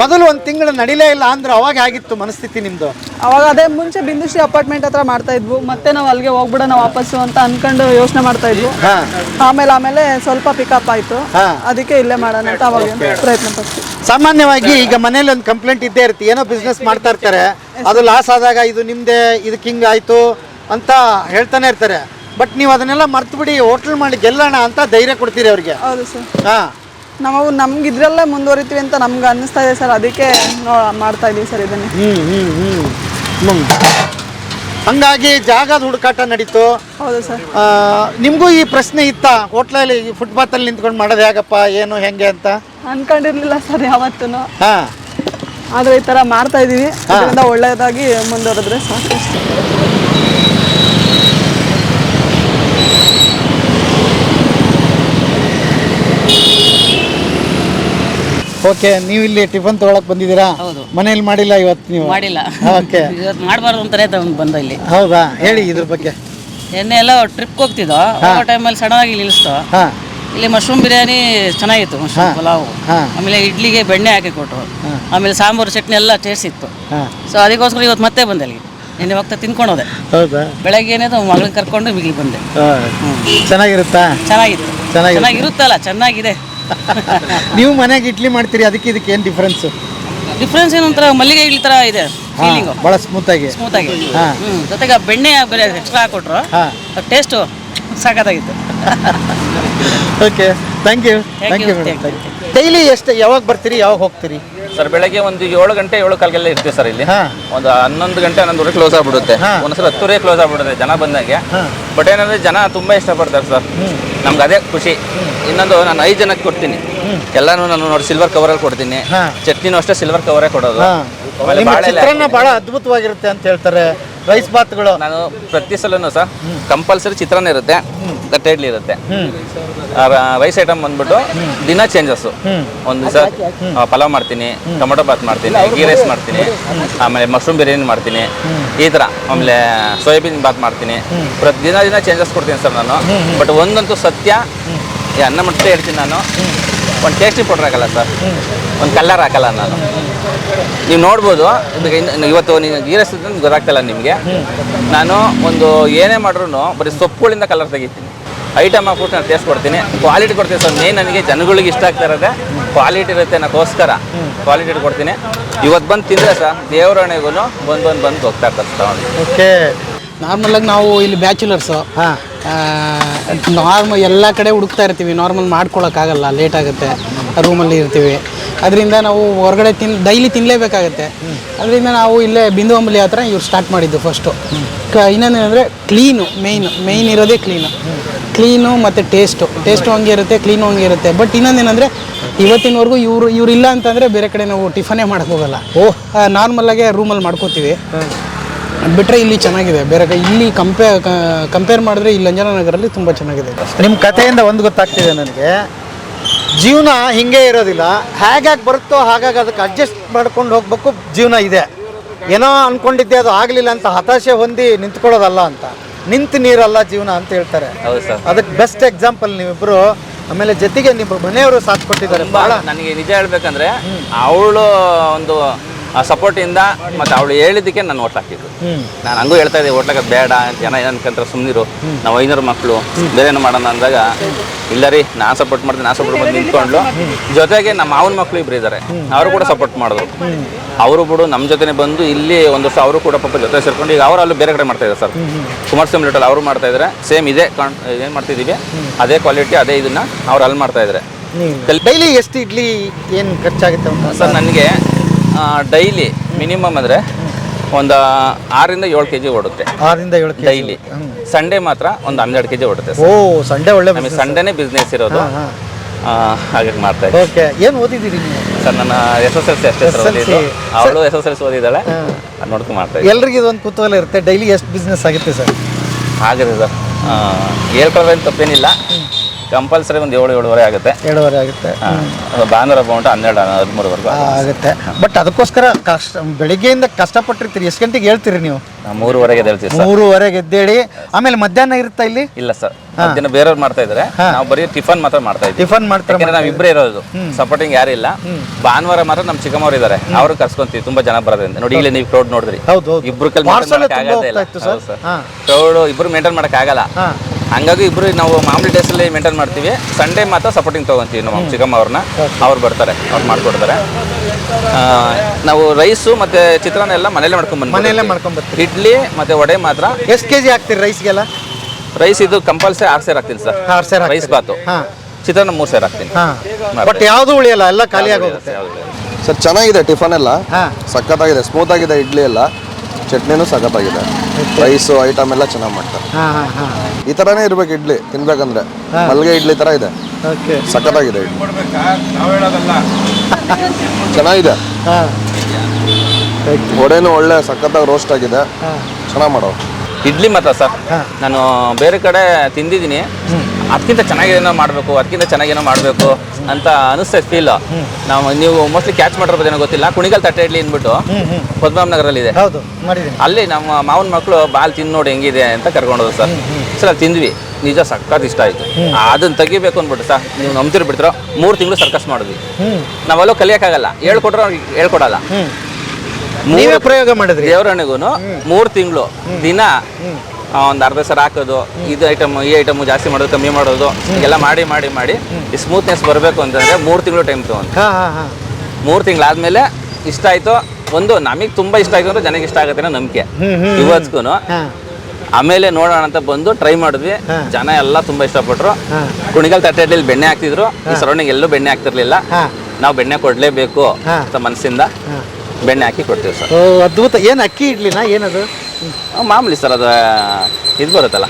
ಮೊದಲು ಒಂದು ತಿಂಗಳ ನಡಿಲೇ ಇಲ್ಲ ಅಂದ್ರೆ ಅವಾಗ ಆಗಿತ್ತು ಮನಸ್ಥಿತಿ ನಿಮ್ಮದು ಅವಾಗ ಅದೇ ಮುಂಚೆ ಬಿಂದುಶ್ರೀ ಅಪಾರ್ಟ್ಮೆಂಟ್ ಹತ್ರ ಮಾಡ್ತಾ ಇದ್ವು ಮತ್ತೆ ನಾವು ಅಲ್ಲಿಗೆ ಹೋಗ್ಬಿಡೋಣ ವಾಪಸ್ಸು ಅಂತ ಅನ್ಕೊಂಡು ಯೋಚನೆ ಮಾಡ್ತಾ ಇದ್ವಿ ಆಮೇಲೆ ಆಮೇಲೆ ಸ್ವಲ್ಪ ಪಿಕಪ್ ಆಯ್ತು ಅದಕ್ಕೆ ಇಲ್ಲೇ ಮಾಡೋಣ ಅಂತ ಅವಾಗ ಪ್ರಯತ್ನ ಪಡ್ತೀವಿ ಸಾಮಾನ್ಯವಾಗಿ ಈಗ ಮನೇಲಿ ಒಂದು ಕಂಪ್ಲೇಂಟ್ ಇದ್ದೇ ಇರುತ್ತೆ ಏನೋ ಬಿಸ್ನೆಸ್ ಮಾಡ್ತಾ ಇರ್ತಾರೆ ಅದು ಲಾಸ್ ಆದಾಗ ಇದು ನಿಮ್ದೇ ಇದಕ್ಕೆ ಹಿಂಗಾಯ್ತು ಅಂತ ಹೇಳ್ತಾನೆ ಇರ್ತಾರೆ ಬಟ್ ನೀವು ಅದನ್ನೆಲ್ಲ ಮರ್ತು ಬಿಡಿ ಹೋಟ್ಲ್ ಮಾಡಿ ಗೆಲ್ಲೋಣ ಅಂತ ಧೈರ್ಯ ಕೊಡ್ತೀರಿ ಅವ್ರಿಗೆ ಹೌದು ಸರ್ ಹಾಂ ನಾವು ನಮ್ಗೆ ಇದ್ರಲ್ಲೇ ಮುಂದುವರಿತೀವಿ ಅಂತ ನಮ್ಗೆ ಅನ್ನಿಸ್ತಾ ಇದೆ ಸರ್ ಅದಕ್ಕೆ ಮಾಡ್ತಾ ಇದೀವಿ ಸರ್ ಇದನ್ನ ಹ್ಮ್ ಹ್ಮ್ ಹ್ಮ್ ಹಂಗಾಗಿ ಜಾಗದ ಹುಡುಕಾಟ ನಡೀತು ಹೌದು ಸರ್ ಆ, ನಿಮಗೂ ಈ ಪ್ರಶ್ನೆ ಇತ್ತ ಹೋಟ್ಲಲ್ಲಿ ಈ ಫುಟ್ಪಾತಲ್ಲಿ ನಿಂತ್ಕೊಂಡು ಮಾಡೋದು ಹೇಗಪ್ಪ ಏನು ಹೆಂಗೆ ಅಂತ ಅನ್ಕೊಂಡಿರ್ಲಿಲ್ಲ ಸರ್ ಯಾವತ್ತೂ ಹಾ ಆದರೆ ಈ ತರ ಮಾಡ್ತಾ ಇದೀವಿ ಅದರಿಂದ ಒಳ್ಳೆಯದಾಗಿ ಮುಂದುವರೆದ್ರೆ ಸಾಕು ಓಕೆ ನೀವು ಇಲ್ಲಿ ಟಿಫನ್ ತಗೊಳಕ್ ಬಂದಿದ್ದೀರಾ ಹೌದು ಮನೇಲಿ ಮಾಡಿಲ್ಲ ಇವತ್ತು ನೀವು ಮಾಡಿಲ್ಲ ಓಕೆ ಇವತ್ತು ಮಾಡಬಾರ್ದು ಅಂತಾನೆ ಬಂದ ಇಲ್ಲಿ ಹೌದಾ ಹೇಳಿ ಇದ್ರ ಬಗ್ಗೆ ಎಣ್ಣೆ ಎಲ್ಲ ಟ್ರಿಪ್ ಹೋಗ್ತಿದ್ದೋ ಟೈಮಲ್ಲಿ ಸಡನ್ ಆಗಿ ಇಲ್ಲಿ ಮಶ್ರೂಮ್ ಬಿರಿಯಾನಿ ಚೆನ್ನಾಗಿತ್ತು ಮಶ್ರೂಮ್ ಪಲಾವು ಆಮೇಲೆ ಇಡ್ಲಿಗೆ ಬೆಣ್ಣೆ ಹಾಕಿ ಕೊಟ್ಟರು ಆಮೇಲೆ ಸಾಂಬಾರು ಚಟ್ನಿ ಎಲ್ಲ ಟೇಸ್ಟ್ ಇತ್ತು ಸೊ ಅದಕ್ಕೋಸ್ಕರ ಇವತ್ತು ಮತ್ತೆ ಬಂದೆ ಅಲ್ಲಿ ನಿನ್ನೆ ಹೋಗ್ತಾ ತಿನ್ಕೊಂಡು ಹೌದಾ ಬೆಳಗ್ಗೆ ಏನಿದೆ ಮಗಳನ್ನ ಕರ್ಕೊಂಡು ಮಿಗಿಲಿ ಬಂದೆ ಚೆನ್ನಾಗಿರುತ್ತಾ ಚೆನ್ನಾಗಿತ್ತು ಚೆನ್ನಾಗಿರುತ್ತಲ್ಲ ಚೆನ್ನಾಗಿದೆ ನೀವು ಮನೆಗೆ ಇಡ್ಲಿ ಮಾಡ್ತೀರಿ ಅದಕ್ಕೆ ಇದಕ್ಕೆ ಏನು ಡಿಫ್ರೆನ್ಸ್ ಡಿಫ್ರೆನ್ಸ್ ಏನಂತರ ಮಲ್ಲಿಗೆ ಇಡ್ಲಿ ತರ ಇದೆ ಫೀಲಿಂಗ್ ಬಹಳ ಸ್ಮೂತ್ ಆಗಿ ಸ್ಮೂತ್ ಆಗಿ ಜೊತೆಗೆ ಬೆಣ್ಣೆ ಎಕ್ಸ್ಟ್ರಾ ಹಾಕೊಟ್ರು ಹಾ. Taste ಸಾಕಾಗಿತ್ತು okay thank you thank thank you. Daily ಎಷ್ಟು ಯಾವಾಗ ಬರ್ತೀರಿ ಯಾವಾಗ ಹೋಗ್ತೀರಿ ಸರ್ ಬೆಳಗ್ಗೆ ಒಂದು ಏಳು ಗಂಟೆ ಏಳು ಕಾಲಿಗೆಲ್ಲ ಇರ್ತೀವಿ ಸರ್ ಇಲ್ಲಿ ಒಂದು ಹನ್ನೊಂದು ಗಂಟೆ ಹನ್ನೊಂದುವರೆ ಕ್ಲೋಸ್ ಆಗ್ಬಿಡುತ್ತೆ ಒಂದ್ಸಲ ಹತ್ತುವರೆ ಕ್ಲೋಸ್ ಆಗ್ಬಿಡುತ್ತೆ ಜನ ಬಂದಾಗೆ ಬಟ್ ಏನಂದ್ರೆ ಜನ ತುಂಬಾ ಇಷ್ಟಪಡ್ತಾರೆ ಸರ್ ನಮ್ಗೆ ಅದೇ ಖುಷಿ ಇನ್ನೊಂದು ನಾನು ಐದು ಜನಕ್ಕೆ ಕೊಡ್ತೀನಿ ಎಲ್ಲಾನು ನಾನು ನೋಡಿ ಸಿಲ್ವರ್ ಕವರ್ ಅಲ್ಲಿ ಕೊಡ್ತೀನಿ ಚಟ್ನಿನೂ ಅಷ್ಟೇ ಸಿಲ್ವರ್ ಕವರೇ ಕೊಡೋದು ಬಹಳ ಅದ್ಭುತವಾಗಿರುತ್ತೆ ಅಂತ ಹೇಳ್ತಾರೆ ರೈಸ್ ಬಾತ್ಗಳು ನಾನು ಪ್ರತಿ ಸಲನು ಸರ್ ಕಂಪಲ್ಸರಿ ಚಿತ್ರಾನ್ನ ಇರುತ್ತೆ ತಟ್ಟೆಡ್ಲಿ ಇರುತ್ತೆ ರೈಸ್ ಐಟಮ್ ಬಂದ್ಬಿಟ್ಟು ದಿನ ಚೇಂಜಸ್ಸು ಒಂದು ದಿವಸ ಪಲಾವ್ ಮಾಡ್ತೀನಿ ಟೊಮೊಟೊ ಬಾತ್ ಮಾಡ್ತೀನಿ ಗೀ ರೈಸ್ ಮಾಡ್ತೀನಿ ಆಮೇಲೆ ಮಶ್ರೂಮ್ ಬಿರಿಯಾನಿ ಮಾಡ್ತೀನಿ ಈ ಥರ ಆಮೇಲೆ ಸೋಯಾಬೀನ್ ಬಾತ್ ಮಾಡ್ತೀನಿ ಪ್ರತಿ ದಿನ ದಿನ ಚೇಂಜಸ್ ಕೊಡ್ತೀನಿ ಸರ್ ನಾನು ಬಟ್ ಒಂದಂತೂ ಸತ್ಯ ಈ ಅನ್ನ ಮಟ್ಟ ಹೇಳ್ತೀನಿ ನಾನು ಒಂದು ಟೇಸ್ಟಿ ಪೌಡರ್ ಹಾಕಲ್ಲ ಸರ್ ಒಂದು ಕಲ್ಲರ್ ಹಾಕಲ್ಲ ನಾನು ನೀವು ನೋಡ್ಬೋದು ಇವತ್ತು ನೀವು ಗೀರಸ್ ಗೊತ್ತಾಗ್ತಲ್ಲ ನಿಮಗೆ ನಾನು ಒಂದು ಏನೇ ಮಾಡ್ರೂ ಬರೀ ಸೊಪ್ಪುಗಳಿಂದ ಕಲರ್ ತೆಗಿತೀನಿ ಐಟಮ್ ಹಾಕ್ಬಿಟ್ಟು ನಾನು ಟೇಸ್ಟ್ ಕೊಡ್ತೀನಿ ಕ್ವಾಲಿಟಿ ಕೊಡ್ತೀನಿ ಸರ್ ಮೇನ್ ನನಗೆ ಜನಗಳಿಗೆ ಇಷ್ಟ ಆಗ್ತಾ ಇರೋದೇ ಕ್ವಾಲಿಟಿ ಇರುತ್ತೆ ಅನ್ನೋಕ್ಕೋಸ್ಕರ ಕ್ವಾಲಿಟಿ ಕೊಡ್ತೀನಿ ಇವತ್ತು ಬಂದು ತಿಂದರೆ ಸರ್ ದೇವರಣೆಗೂ ಬಂದು ಬಂದು ಬಂದು ಹೋಗ್ತಾ ಇರ್ತಾರೆ ಸರ್ ಓಕೆ ನಾರ್ಮಲಾಗಿ ನಾವು ಇಲ್ಲಿ ಬ್ಯಾಚುಲರ್ಸು ಹಾಂ ನಾರ್ಮಲ್ ಎಲ್ಲ ಕಡೆ ಹುಡುಕ್ತಾ ಇರ್ತೀವಿ ನಾರ್ಮಲ್ ಮಾಡ್ಕೊಳಕ್ಕಾಗಲ್ಲ ಲೇಟ್ ಆಗುತ್ತೆ ರೂಮಲ್ಲಿ ಇರ್ತೀವಿ ಅದರಿಂದ ನಾವು ಹೊರಗಡೆ ತಿನ್ ಡೈಲಿ ತಿನ್ನಲೇಬೇಕಾಗತ್ತೆ ಅದರಿಂದ ನಾವು ಇಲ್ಲೇ ಬಿಂದು ಅಂಬಲಿ ಹತ್ರ ಇವ್ರು ಸ್ಟಾರ್ಟ್ ಮಾಡಿದ್ದು ಫಸ್ಟು ಕ ಇನ್ನೊಂದೇನೆಂದರೆ ಕ್ಲೀನು ಮೇಯ್ನು ಮೇಯ್ನ್ ಇರೋದೇ ಕ್ಲೀನು ಕ್ಲೀನು ಮತ್ತು ಟೇಸ್ಟು ಟೇಸ್ಟು ಹಂಗೆ ಇರುತ್ತೆ ಕ್ಲೀನು ಹಂಗೆ ಇರುತ್ತೆ ಬಟ್ ಏನಂದರೆ ಇವತ್ತಿನವರೆಗೂ ಇವರು ಇವರಿಲ್ಲ ಅಂತಂದರೆ ಬೇರೆ ಕಡೆ ನಾವು ಟಿಫನೇ ಹೋಗಲ್ಲ ಓಹ್ ನಾರ್ಮಲಾಗೆ ರೂಮಲ್ಲಿ ಮಾಡ್ಕೋತೀವಿ ಬಿಟ್ಟರೆ ಇಲ್ಲಿ ಚೆನ್ನಾಗಿದೆ ಬೇರೆ ಕಡೆ ಇಲ್ಲಿ ಕಂಪೇ ಕಂಪೇರ್ ಮಾಡಿದ್ರೆ ಇಲ್ಲಿ ಅಂಜನಾನಗರಲ್ಲಿ ತುಂಬ ಚೆನ್ನಾಗಿದೆ ನಿಮ್ಮ ಕಥೆಯಿಂದ ಒಂದು ಗೊತ್ತಾಗ್ತಿದೆ ನನಗೆ ಜೀವನ ಹಿಂಗೆ ಇರೋದಿಲ್ಲ ಹೇಗಾಗಿ ಬರುತ್ತೋ ಹಾಗಾಗಿ ಅದಕ್ಕೆ ಅಡ್ಜಸ್ಟ್ ಮಾಡ್ಕೊಂಡು ಹೋಗ್ಬೇಕು ಜೀವನ ಇದೆ ಏನೋ ಅನ್ಕೊಂಡಿದ್ದೆ ಅದು ಆಗಲಿಲ್ಲ ಅಂತ ಹತಾಶೆ ಹೊಂದಿ ನಿಂತ್ಕೊಳ್ಳೋದಲ್ಲ ಅಂತ ನಿಂತು ನೀರಲ್ಲ ಜೀವನ ಅಂತ ಹೇಳ್ತಾರೆ ಅದಕ್ಕೆ ಬೆಸ್ಟ್ ಎಕ್ಸಾಂಪಲ್ ನೀವಿಬ್ರು ಆಮೇಲೆ ಜೊತೆಗೆ ನಿಮ್ಮ ಮನೆಯವರು ಸಾಥ್ ಕೊಟ್ಟಿದ್ದಾರೆ ಬಹಳ ನನಗೆ ನಿಜ ಹೇಳ್ಬೇಕಂದ್ರೆ ಅವಳು ಒಂದು ಸಪೋರ್ಟಿಂದ ಮತ್ತೆ ಅವಳು ಹೇಳಿದ್ದಕ್ಕೆ ನಾನು ಓಟ್ ಹಾಕಿದ್ರು ನಾನು ಹಂಗೂ ಹೇಳ್ತಾ ಇದ್ದೆ ಓಟ್ಲಾಗ ಬೇಡ ಜನ ಏನೋ ಅನ್ಕೊಂತಾರೆ ಸುಮ್ಮನಿರು ನಾವು ಐನೂರು ಮಕ್ಕಳು ಬೇರೇನು ಮಾಡೋಣ ಅಂದಾಗ ಇಲ್ಲ ರೀ ನಾನು ಸಪೋರ್ಟ್ ಮಾಡ್ತೀನಿ ನಾನು ಸಪೋರ್ಟ್ ಮಾಡಿ ನಿಂತ್ಕೊಂಡು ಜೊತೆಗೆ ನಮ್ಮ ಮಾವನ ಮಕ್ಕಳು ಇಬ್ಬರು ಇದ್ದಾರೆ ಅವರು ಕೂಡ ಸಪೋರ್ಟ್ ಮಾಡಿದ್ರು ಅವರು ಕೂಡ ನಮ್ಮ ಜೊತೆ ಬಂದು ಇಲ್ಲಿ ಒಂದು ವರ್ಷ ಅವರು ಕೂಡ ಪಾಪ ಜೊತೆ ಸೇರ್ಕೊಂಡು ಈಗ ಅವರು ಅಲ್ಲಿ ಬೇರೆ ಕಡೆ ಮಾಡ್ತಾ ಇದ್ದಾರೆ ಸರ್ ಸ್ವಾಮಿ ಲಿಟಲ್ ಅವರು ಮಾಡ್ತಾ ಇದ್ದಾರೆ ಸೇಮ್ ಇದೇ ಕಾಣ್ ಏನು ಮಾಡ್ತಿದ್ದೀವಿ ಅದೇ ಕ್ವಾಲಿಟಿ ಅದೇ ಇದನ್ನು ಅವ್ರು ಅಲ್ಲಿ ಮಾಡ್ತಾ ಇದ್ದಾರೆ ಡೈಲಿ ಎಷ್ಟು ಇಡ್ಲಿ ಏನು ಖರ್ಚಾಗುತ್ತೆ ಸರ್ ನನಗೆ ಡೈಲಿ ಮಿನಿಮಮ್ ಅಂದರೆ ಒಂದು ಆರರಿಂದ ಏಳು ಕೆ ಜಿ ಓಡುತ್ತೆ ಆರರಿಂದ ಏಳು ಡೈಲಿ ಸಂಡೇ ಮಾತ್ರ ಒಂದು ಹನ್ನೆರಡು ಕೆ ಜಿ ಓಡುತ್ತೆ ಓ ಸಂಡೇ ಒಳ್ಳೆ ನಮಗೆ ಸಂಡೇನೇ ಬಿಸ್ನೆಸ್ ಇರೋದು ಹಾಗಾಗಿ ಮಾಡ್ತಾ ಇದ್ದೀವಿ ಓಕೆ ಏನು ಓದಿದ್ದೀರಿ ನೀವು ಸರ್ ನನ್ನ ಎಸ್ ಎಸ್ ಎಲ್ ಸಿ ಅಷ್ಟೇ ಸರ್ ಅವಳು ಎಸ್ ಎಸ್ ಎಲ್ ಸಿ ಓದಿದ್ದಾಳೆ ನೋಡ್ಕೊಂಡು ಮಾಡ್ತಾ ಎಲ್ರಿಗೂ ಇದೊಂದು ಕುತೂಹಲ ಇರುತ್ತೆ ಡೈಲಿ ಎಷ್ಟು ಬಿಸ್ನೆಸ್ ಆಗುತ್ತೆ ಸರ್ ಆಗುತ್ತೆ ಸರ್ ಹೇಳ್ಕೊಳ್ಳೋದ್ರಲ್ಲಿ ತಪ್ಪೇನಿಲ್ಲ ಕಂಪಲ್ಸರಿ ಒಂದು ಏಳು ಏಳುವರೆ ಆಗುತ್ತೆ ಏಳುವರೆ ಆಗುತ್ತೆ ಭಾನುವಾರ ಅಮೌಂಟ್ ಹನ್ನೆರಡು ಹದಿಮೂರುವರೆಗೂ ಆಗುತ್ತೆ ಬಟ್ ಅದಕ್ಕೋಸ್ಕರ ಕಷ್ಟ ಬೆಳಿಗ್ಗೆಯಿಂದ ಕಷ್ಟಪಟ್ಟಿರ್ತೀರಿ ಎಷ್ಟು ಗಂಟೆಗೆ ಹೇಳ್ತೀರಿ ನೀವು ಮೂರುವರೆಗೆ ಹೇಳ್ತೀವಿ ಮೂರುವರೆಗೆ ಎದ್ದೇಳಿ ಆಮೇಲೆ ಮಧ್ಯಾಹ್ನ ಇರುತ್ತಾ ಇಲ್ಲಿ ಇಲ್ಲ ಸರ್ ಮಧ್ಯಾಹ್ನ ಬೇರೆಯವ್ರು ಮಾಡ್ತಾ ಇದ್ರೆ ನಾವು ಬರೀ ಟಿಫನ್ ಮಾತ್ರ ಮಾಡ್ತಾ ಇದ್ದೀವಿ ಟಿಫನ್ ಮಾಡ್ತಾರೆ ಯಾಕಂದ್ರೆ ನಾವು ಇಬ್ಬರೇ ಇರೋದು ಸಪೋರ್ಟಿಂಗ್ ಯಾರು ಇಲ್ಲ ಭಾನುವಾರ ಮಾತ್ರ ನಮ್ಮ ಚಿಕ್ಕಮ್ಮವ್ರು ಇದ್ದಾರೆ ಅವ್ರು ಕರ್ಸ್ಕೊಂತೀವಿ ತುಂಬಾ ಜನ ಬರೋದ್ರಿಂದ ನೋಡಿ ಇಲ್ಲಿ ನೀವು ಕ್ರೌಡ್ ನೋಡಿದ್ರಿ ಇಬ್ರು ಕ್ರೌಡ್ ಇಬ್ರು ಮೇಂಟೈನ್ ಮಾಡಕ್ ಆಗಲ್ಲ ಹಂಗಾಗಿ ಇಬ್ರು ನಾವು ಮಾಮೂಲಿ ಡೇಸ್ ಅಲ್ಲಿ ಮೇಂಟೈನ್ ಮಾಡ್ತೀವಿ ಸಂಡೇ ಮಾತ್ರ ಸಪೋರ್ಟಿಂಗ್ ತಗೊಂತೀವಿ ನಮ್ಮ ಚಿಕ್ಕಮ್ಮ ಅವ್ರನ್ನ ಅವ್ರು ಬರ್ತಾರೆ ಅವ್ರು ಮಾಡ್ಕೊಡ್ತಾರೆ ನಾವು ರೈಸು ಮತ್ತೆ ಚಿತ್ರಾನ್ನ ಎಲ್ಲ ಮನೇಲೆ ಮಾಡ್ಕೊಂಡ್ ಬಂದ್ ಮನೇಲೆ ಮಾಡ್ಕೊಂಡ್ ಇಡ್ಲಿ ಮತ್ತೆ ವಡೆ ಮಾತ್ರ ಎಷ್ಟು ಕೆಜಿ ಜಿ ಹಾಕ್ತೀರಿ ರೈಸ್ಗೆಲ್ಲ ರೈಸ್ ಇದು ಕಂಪಲ್ಸರಿ ಆರ್ ಸೇರ್ ಹಾಕ್ತೀನಿ ಸರ್ ಆರ್ ಸೇರ್ ರೈಸ್ ಬಾತು ಹಾಂ ಚಿತ್ರಾನ್ನ ಮೂರು ಸೇರ್ ಹಾಕ್ತೀನಿ ಬಟ್ ಯಾವುದು ಉಳಿಯಲ್ಲ ಎಲ್ಲ ಖಾಲಿ ಆಗೋಗುತ್ತೆ ಸರ್ ಚೆನ್ನಾಗಿದೆ ಟಿಫನ್ ಎಲ್ಲ ಸಖತ್ತಾಗಿದೆ ಸ್ಮೂತ್ ಆಗಿದೆ ಇಡ್ಲಿ ಎಲ್ಲ ಚಟ್ನಿನೂ ಸಖತ್ತಾಗಿದೆ ರೈಸು ಐಟಮ್ ಎಲ್ಲ ಚೆನ್ನಾಗಿ ಮಾಡ್ತಾರೆ ಈ ಥರನೇ ಇರ್ಬೇಕು ಇಡ್ಲಿ ತಿನ್ಬೇಕಂದ್ರೆ ಮಲ್ಗೆ ಇಡ್ಲಿ ಥರ ಇದೆ ಸಖತ್ತಾಗಿದೆ ಇಡ್ಲಿ ಚೆನ್ನಾಗಿದೆ ವಡೆನೂ ಒಳ್ಳೆ ಸಖತ್ತಾಗಿ ರೋಸ್ಟ್ ಆಗಿದೆ ಚೆನ್ನಾಗಿ ಮಾಡೋ ಇಡ್ಲಿ ಮಾತ್ರ ಸರ್ ನಾನು ಬೇರೆ ಕಡೆ ತಿಂದಿದ್ದೀನಿ ಅದಕ್ಕಿಂತ ಚೆನ್ನಾಗೇನೋ ಮಾಡಬೇಕು ಅದಕ್ಕಿಂತ ಚೆನ್ನಾಗೇನೋ ಮಾಡಬೇಕು ಅಂತ ಅನಿಸ್ತೈತೆ ಫೀಲ್ ನಾವು ನೀವು ಮೋಸ್ಟ್ಲಿ ಕ್ಯಾಚ್ ಮಾಡಿರೋದೇನೋ ಗೊತ್ತಿಲ್ಲ ಕುಣಿಗಲ್ ತಟ್ಟೆ ಇಡ್ಲಿ ಅಂದ್ಬಿಟ್ಟು ನಗರಲ್ಲಿ ಇದೆ ಅಲ್ಲಿ ನಮ್ಮ ಮಾವನ ಮಕ್ಕಳು ಬಾಲ್ ತಿಂದು ನೋಡಿ ಹೆಂಗಿದೆ ಅಂತ ಕರ್ಕೊಂಡೋದ್ರು ಸರ್ ಸರ್ ಅಲ್ಲಿ ತಿಂದ್ವಿ ನಿಜ ಸಖತ್ ಇಷ್ಟ ಆಯಿತು ಅದನ್ನ ತೆಗಿಬೇಕು ಅಂದ್ಬಿಟ್ಟು ಸರ್ ನೀವು ನಂಬ್ತಿರ್ ಮೂರು ತಿಂಗಳು ಸರ್ಕಸ್ ಮಾಡಿದ್ವಿ ನಾವೆಲ್ಲೋ ಕಲಿಯೋಕ್ಕಾಗಲ್ಲ ಹೇಳ್ಕೊಟ್ರೆ ಅವ್ರಿಗೆ ಹೇಳ್ಕೊಡಲ್ಲ ನೀವೇ ಪ್ರಯೋಗ ಮಾಡಿದ್ರಿ ದೇವರಣೆಗೂ ಮೂರು ತಿಂಗಳು ದಿನ ಒಂದು ಅರ್ಧ ಸರ ಹಾಕೋದು ಇದು ಐಟಮ್ ಈ ಐಟಮ್ ಜಾಸ್ತಿ ಮಾಡೋದು ಕಮ್ಮಿ ಮಾಡೋದು ಎಲ್ಲ ಮಾಡಿ ಮಾಡಿ ಮಾಡಿ ಸ್ಮೂತ್ನೆಸ್ ಬರಬೇಕು ಅಂತಂದ್ರೆ ಮೂರು ತಿಂಗಳು ಟೈಮ್ ಮೂರ್ ಮೂರು ಆದ್ಮೇಲೆ ಇಷ್ಟ ಆಯ್ತು ಒಂದು ನಮಗೆ ತುಂಬಾ ಇಷ್ಟ ಆಯ್ತು ಅಂದ್ರೆ ಜನಕ್ಕೆ ಇಷ್ಟ ಆಗುತ್ತೆ ನಂಬಿಕೆ ಇವತ್ತಿಗೂ ಆಮೇಲೆ ನೋಡೋಣ ಅಂತ ಬಂದು ಟ್ರೈ ಮಾಡಿದ್ವಿ ಜನ ಎಲ್ಲ ತುಂಬಾ ಇಷ್ಟಪಟ್ರು ಕುಣಿಗಲ್ ತಟ್ಟೆಯಲ್ಲಿ ಬೆಣ್ಣೆ ಹಾಕ್ತಿದ್ರು ಸರೌಂಡಿಂಗ್ ಎಲ್ಲೂ ಬೆಣ್ಣೆ ಹಾಕ್ತಿರ್ಲಿಲ್ಲ ನಾವು ಬೆಣ್ಣೆ ಕೊಡ್ಲೇಬೇಕು ಅಂತ ಮನಸ್ಸಿಂದ ಬೆಣ್ಣೆ ಹಾಕಿ ಕೊಡ್ತೀವಿ ಸರ್ ಅದ್ಭುತ ಏನು ಅಕ್ಕಿ ಇಡ್ಲಿನ ಏನದು ಮಾಮೂಲಿ ಸರ್ ಅದು ಇದು ಬರುತ್ತಲ್ಲ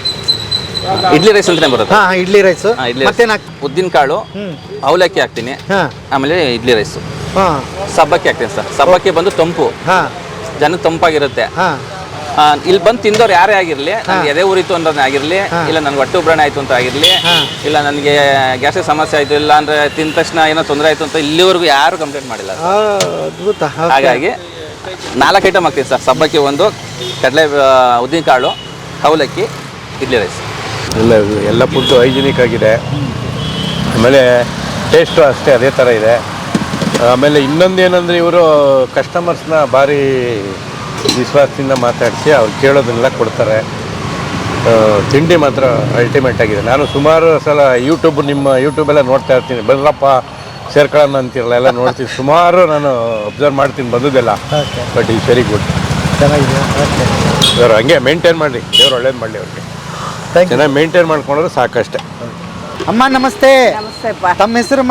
ಇಡ್ಲಿ ರೈಸ್ ಅಂತ ಬರುತ್ತೆ ಹಾಂ ಇಡ್ಲಿ ರೈಸು ಮತ್ತೆ ಇಡ್ಲಿ ಉದ್ದಿನ ಕಾಳು ಅವಲಕ್ಕಿ ಹಾಕ್ತೀನಿ ಹಾಂ ಆಮೇಲೆ ಇಡ್ಲಿ ರೈಸು ಹಾಂ ಸಬ್ಬಕ್ಕಿ ಹಾಕ್ತೀನಿ ಸರ್ ಸಬ್ಬಕ್ಕಿ ಬಂದು ತಂಪು ಹಾಂ ಜನ ತಂಪಾಗಿರುತ್ತೆ ಹಾಂ ಇಲ್ಲಿ ಬಂದು ತಿಂದವ್ರು ಯಾರೇ ಆಗಿರಲಿ ನನಗೆ ಎದೆ ಉರಿತು ಅನ್ನೋದನ್ನ ಆಗಿರಲಿ ಇಲ್ಲ ನನ್ಗೆ ಹೊಟ್ಟೆ ಉಬ್ರಣ ಆಯ್ತು ಅಂತ ಆಗಿರಲಿ ಇಲ್ಲ ನನಗೆ ಗ್ಯಾಸ್ ಸಮಸ್ಯೆ ಆಯ್ತು ಇಲ್ಲ ಅಂದ್ರೆ ತಿಂದ ತಕ್ಷಣ ಏನೋ ತೊಂದರೆ ಆಯ್ತು ಅಂತ ಇಲ್ಲಿವರೆಗೂ ಯಾರು ಕಂಪ್ಲೇಂಟ್ ಮಾಡಿಲ್ಲ ಅದ್ಭುತ ಹಾಗಾಗಿ ನಾಲ್ಕು ಐಟಮ್ ಆಗ್ತೀವಿ ಸರ್ ಸಬ್ಬಕ್ಕಿ ಒಂದು ಕಡಲೆ ಉದ್ದಿನಕಾಳು ಅವಲಕ್ಕಿ ಇಡ್ಲಿ ರೈಸ್ ಎಲ್ಲ ಎಲ್ಲ ಫುಡ್ಡು ಹೈಜಿನಿಕ್ ಆಗಿದೆ ಆಮೇಲೆ ಟೇಸ್ಟು ಅಷ್ಟೇ ಅದೇ ಥರ ಇದೆ ಆಮೇಲೆ ಇನ್ನೊಂದು ಏನಂದರೆ ಇವರು ಕಸ್ಟಮರ್ಸ್ನ ಭಾರಿ ವಿಶ್ವಾಸದಿಂದ ಮಾತಾಡಿಸಿ ಅವ್ರು ಕೇಳೋದನ್ನೆಲ್ಲ ಕೊಡ್ತಾರೆ ತಿಂಡಿ ಮಾತ್ರ ಅಲ್ಟಿಮೇಟ್ ಆಗಿದೆ ನಾನು ಸುಮಾರು ಸಲ ಯೂಟ್ಯೂಬ್ ನಿಮ್ಮ ಯೂಟ್ಯೂಬೆಲ್ಲ ನೋಡ್ತಾ ಇರ್ತೀನಿ ಬಂದ್ರಪ್ಪ ಸೇರ್ಕೊಳ್ಳೋಣ ಅಂತಿರಲ್ಲ ಎಲ್ಲ ನೋಡ್ತೀನಿ ಸುಮಾರು ನಾನು ಅಬ್ಸರ್ವ್ ಮಾಡ್ತೀನಿ ಬಂದದ್ದೆಲ್ಲ ಬಟ್ ಈಸ್ ವೆರಿ ಗುಡ್ ಚೆನ್ನಾಗಿದೆ ಸರ್ ಹಂಗೆ ಮೇಂಟೈನ್ ಮಾಡಿ ದೇವ್ರು ಒಳ್ಳೇದು ಮಾಡಲಿ ಅವ್ರಿಗೆ ಚೆನ್ನಾಗಿ ಮೇಂಟೈನ್ ಮಾಡ್ಕೊಂಡ್ರೆ ಸಾಕಷ್ಟೇ ಅಮ್ಮ ನಮಸ್ತೆ ನಮಸ್ತೆ ಅಪ್ಪ. ತಮ್ಮ ಹೆಸರು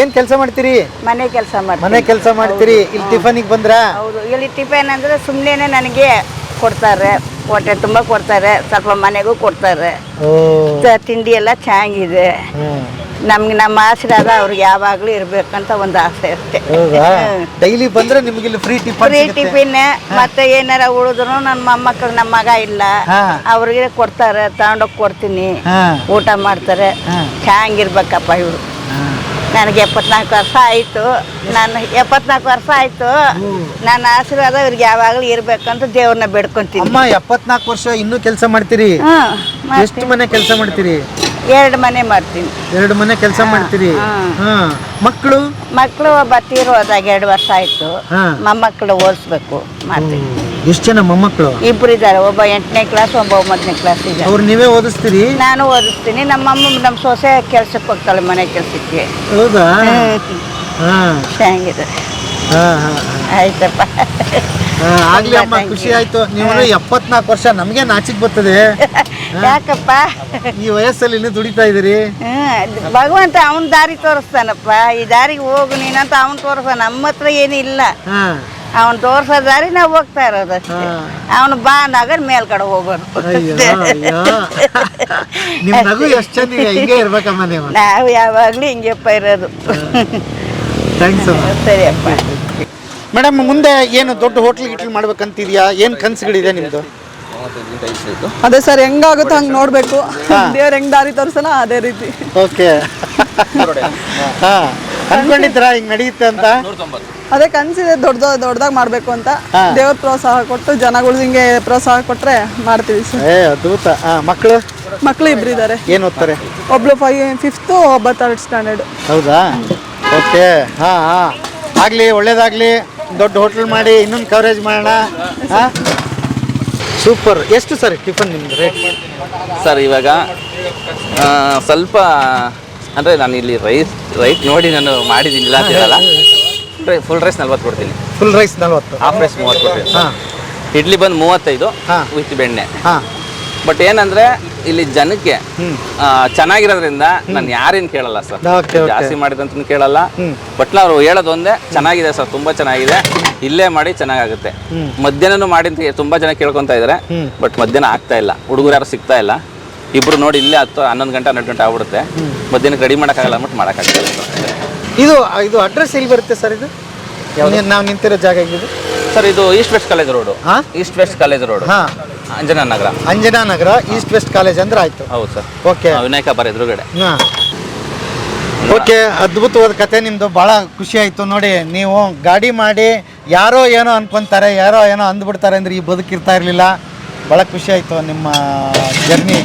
ಏನ್ ಕೆಲಸ ಮಾಡ್ತೀರಿ ಮನೆ ಕೆಲಸ ಮನೆ ಕೆಲಸ ಮಾಡ್ತೀರಿ ಇಲ್ಲಿ ಟಿಫನಿಗೆ ಬಂದ್ರ ಹೌದು ಇಲ್ಲಿ ಟಿಫನ್ ಅಂದ್ರೆ ಸುಮ್ನೆ ನನಗೆ ಕೊಡ್ತಾರೆ ಹೊಟ್ಟೆ ತುಂಬ ಕೊಡ್ತಾರೆ ಸ್ವಲ್ಪ ಮನೆಗೂ ಕೊಡ್ತಾರೆ ತಿಂಡಿ ಎಲ್ಲ ಚೆನ್ನಾಗಿದೆ ನಮ್ಗೆ ನಮ್ಮ ಆಶೀರ್ವಾದ ಅವ್ರಿಗೆ ಯಾವಾಗ್ಲೂ ಇರ್ಬೇಕಂತ ಒಂದು ಆಸೆ ಅಷ್ಟೇ ಡೈಲಿ ಬಂದ್ರೆ ನಿಮ್ಗೆ ಇಲ್ಲಿ ಫ್ರೀ ಟಿಫನ್ ಫ್ರೀ ಟಿಫಿನ್ ಮತ್ತೆ ಏನಾರ ಉಳಿದ್ರು ನನ್ನ ಮೊಮ್ಮಕ್ಕಳ ನಮ್ಮ ಮಗ ಇಲ್ಲ ಅವ್ರಿಗೆ ಕೊಡ್ತಾರೆ ತಗೊಂಡೋಗಿ ಕೊಡ್ತೀನಿ ಊಟ ಮಾಡ್ತಾರೆ ಚೆನ್ನಾಗಿರ್ಬೇಕಪ್ಪ ಇವ್ರು ನನಗೆ ಎಪ್ಪತ್ನಾಲ್ಕು ವರ್ಷ ಆಯ್ತು ನಾನು ಎಪ್ಪತ್ನಾಲ್ಕು ವರ್ಷ ಆಯಿತು ನನ್ನ ಆಶೀರ್ವಾದ ಇವ್ರಿಗೆ ಯಾವಾಗಲೂ ಇರಬೇಕಂತ ದೇವ್ರನ್ನ ಬೇಡ್ಕೊಂತೀನಿ ಅಮ್ಮ ಎಪ್ಪತ್ನಾಲ್ಕು ವರ್ಷ ಇನ್ನೂ ಕೆಲಸ ಮಾಡ್ತೀರಿ ಮನೆ ಕೆಲಸ ಮಾಡ್ತೀರಿ ಎರಡು ಮನೆ ಮಾಡ್ತೀನಿ ಎರಡು ಮನೆ ಕೆಲಸ ಮಾಡ್ತೀರಿ ಮಕ್ಕಳು ಮಕ್ಕಳು ಒಬ್ಬ ಹೋದಾಗ ಎರಡು ವರ್ಷ ಆಯ್ತು ಮೊಮ್ಮಕ್ಕಳು ಓದಿಸ್ಬೇಕು ಮಾಡ್ತೀನಿ ಎಷ್ಟು ಜನ ಮೊಮ್ಮಕ್ಕಳು ಇಬ್ರು ಇದ್ದಾರೆ ಒಬ್ಬ ಎಂಟನೇ ಕ್ಲಾಸ್ ಒಬ್ಬ ಒಂಬತ್ತನೇ ಕ್ಲಾಸ್ ಇದೆ ಅವ್ರು ನೀವೇ ಓದಿಸ್ತೀರಿ ನಾನು ಓದಿಸ್ತೀನಿ ನಮ್ಮ ಅಮ್ಮ ನಮ್ಮ ಸೊಸೆ ಕೆಲ್ಸಕ್ಕೆ ಹೋಗ್ತಾಳೆ ಮನೆ ಕೆಲಸಕ್ಕೆ ಹೌದಾ ಚೆನ್ನಾಗಿದೆ ಆಯ್ತಪ್ಪ ಆಗ್ಲಿ ಅಮ್ಮ ಖುಷಿ ಆಯ್ತು ನೀವು ಎಪ್ಪತ್ನಾಲ್ಕು ವರ್ಷ ನಮಗೆ ನಾಚಿಕ್ ಬರ್ತದೆ ಯಾಕಪ್ಪ ಈ ವಯಸ್ಸಲ್ಲಿ ಇನ್ನು ದುಡಿತಾ ಇದ್ರಿ ಭಗವಂತ ಅವನ ದಾರಿ ತೋರಿಸ್ತಾನಪ್ಪ ಈ ದಾರಿಗೆ ಹೋಗು ನೀನಂತ ಅವನ್ ತೋರಿಸ ನಮ್ಮ ಹತ್ರ ಏನೂ ಇಲ್ಲ ಅವನು ತೋರ್ಸೋ ದಾರಿ ನಾವು ಹೋಗ್ತಾ ಇರೋದು ಅವನು ಬಾ ನಗರ್ ಮೇಲ್ಗಡೆ ಹೋಗೋನು ನಾವು ಯಾವಾಗ್ಲೂ ಹಿಂಗೆಪ್ಪ ಇರೋದು ಸರಿಯಪ್ಪ ಮೇಡಮ್ ಮುಂದೆ ಏನು ದೊಡ್ಡ ಹೋಟ್ಲ್ ಗಿಟ್ಲ್ ಮಾಡ್ಬೇಕಂತಿದ್ಯಾ ಏನು ಕನ್ಸುಗಳಿದೆ ನಿಮ್ಮದು ಅದೇ ಸರ್ ಹೆಂಗಾಗುತ್ತೆ ಹಂಗೆ ನೋಡಬೇಕು ದೇವ್ರು ಹೆಂಗ್ ದಾರಿ ತೋರಿಸಲ್ಲ ಅದೇ ರೀತಿ ಓಕೆ ಹಾಂ ಅನ್ಕೊಂಡಿದ್ರಾ ಹಿಂಗೆ ನಡೆಯುತ್ತೆ ಅಂತ ಅದೇ ಕನ್ಸಿದೆ ದೊಡ್ಡ ದೊಡ್ಡದಾಗಿ ಮಾಡಬೇಕು ಅಂತ ದೇವ್ರ ಪ್ರೋತ್ಸಾಹ ಕೊಟ್ಟು ಜನಗಳು ಹಿಂಗೆ ಪ್ರೋತ್ಸಾಹ ಕೊಟ್ರೆ ಮಾಡ್ತೀವಿ ಸರ್ ಏ ಅದ್ಭುತ ಹಾಂ ಮಕ್ಕಳು ಮಕ್ಕಳು ಇಬ್ರು ಇದ್ದಾರೆ ಏನು ಓದ್ತಾರೆ ಒಬ್ಳು ಫೈವ್ ಫಿಫ್ತು ಒಬ್ಬ ಥರ್ಡ್ ಸ್ಟ್ಯಾಂಡರ್ಡ್ ಹೌದಾ ಓಕೆ ಹಾಂ ಹಾಂ ಆಗಲಿ ಒಳ್ಳೇದಾಗಲಿ ದೊಡ್ಡ ಹೋಟೆಲ್ ಮಾಡಿ ಇನ್ನೊಂದು ಕವರೇಜ್ ಮಾಡೋಣ ಸೂಪರ್ ಎಷ್ಟು ಸರ್ ಟಿಫನ್ ನಿಮ್ದು ರೇಟ್ ಸರ್ ಇವಾಗ ಸ್ವಲ್ಪ ಅಂದರೆ ನಾನು ಇಲ್ಲಿ ರೈಸ್ ರೈಟ್ ನೋಡಿ ನಾನು ಮಾಡಿದ್ದೀನಿ ಇಲ್ಲ ಅಂತ ಹೇಳಲ್ಲ ಫುಲ್ ರೈಸ್ ನಲ್ವತ್ತು ಕೊಡ್ತೀನಿ ಫುಲ್ ರೈಸ್ ನಲ್ವತ್ತು ಹಾಫ್ ರೈಸ್ ಮೂವತ್ತು ಕೊಡ್ತೀನಿ ಹಾಂ ಇಡ್ಲಿ ಬಂದು ಮೂವತ್ತೈದು ಹಾಂ ವಿತ್ ಬೆಣ್ಣೆ ಹಾಂ ಬಟ್ ಏನಂದರೆ ಇಲ್ಲಿ ಜನಕ್ಕೆ ಚೆನ್ನಾಗಿರೋದ್ರಿಂದ ನಾನು ಯಾರೇನು ಕೇಳಲ್ಲ ಸರ್ ಜಾಸ್ತಿ ಮಾಡಿದಂತ ಕೇಳಲ್ಲ ಬಟ್ ನಾವು ಹೇಳೋದೊಂದೇ ಚೆನ್ನಾಗಿದೆ ಸರ್ ತುಂಬಾ ಚೆನ್ನಾಗಿದೆ ಇಲ್ಲೇ ಮಾಡಿ ಚೆನ್ನಾಗಾಗುತ್ತೆ ಮಧ್ಯಾಹ್ನನೂ ಮಾಡಿ ಅಂತ ತುಂಬಾ ಜನ ಕೇಳ್ಕೊಂತ ಇದಾರೆ ಬಟ್ ಮಧ್ಯಾಹ್ನ ಆಗ್ತಾ ಇಲ್ಲ ಹುಡುಗರು ಯಾರು ಸಿಗ್ತಾ ಇಲ್ಲ ಇಬ್ರು ನೋಡಿ ಇಲ್ಲೇ ಹತ್ತು ಹನ್ನೊಂದು ಗಂಟೆ ಹನ್ನೆರಡು ಗಂಟೆ ಆಗ್ಬಿಡುತ್ತೆ ಮಧ್ಯಾಹ್ನಕ್ಕೆ ರೆಡಿ ಮಾಡೋಕ್ಕಾಗಲ್ಲ ಅಂದ್ಬಿಟ್ಟು ಮಾಡೋಕ್ಕಾಗಲ್ಲ ಇದು ಇದು ಅಡ್ರೆಸ್ ಎಲ್ಲಿ ಬರುತ್ತೆ ಸರ್ ಇದು ನಾವು ನಿಂತಿರೋ ಜಾಗ ಸರ್ ಇದು east west college road east west college road Anjana Nagar Anjana Nagar east west college ಅಂದ್ರೆ ಆಯ್ತು ಹೌದು ಸರ್ ಓಕೆ ವಿನಾಯಕ ಬರ ಎದುರುಗಡೆ ಓಕೆ ಅದ್ಭುತವಾದ ಕತೆ ನಿಮ್ಮದು ಬಹಳ ಖುಷಿ ಆಯ್ತು ನೋಡಿ ನೀವು ಗಾಡಿ ಮಾಡಿ ಯಾರೋ ಏನೋ ಅನ್ಕೊಂತಾರೆ ಯಾರೋ ಏನೋ ಅಂದ್ಬಿಡ್ತಾರೆ ಅಂದ್ರೆ ಈ ಬದುಕಿರ್ತಾ ಇರಲಿಲ್ಲ ಬಹಳ ಖುಷಿ ಆಯ್ತು ನಿಮ್ಮ ಜರ್ನಿ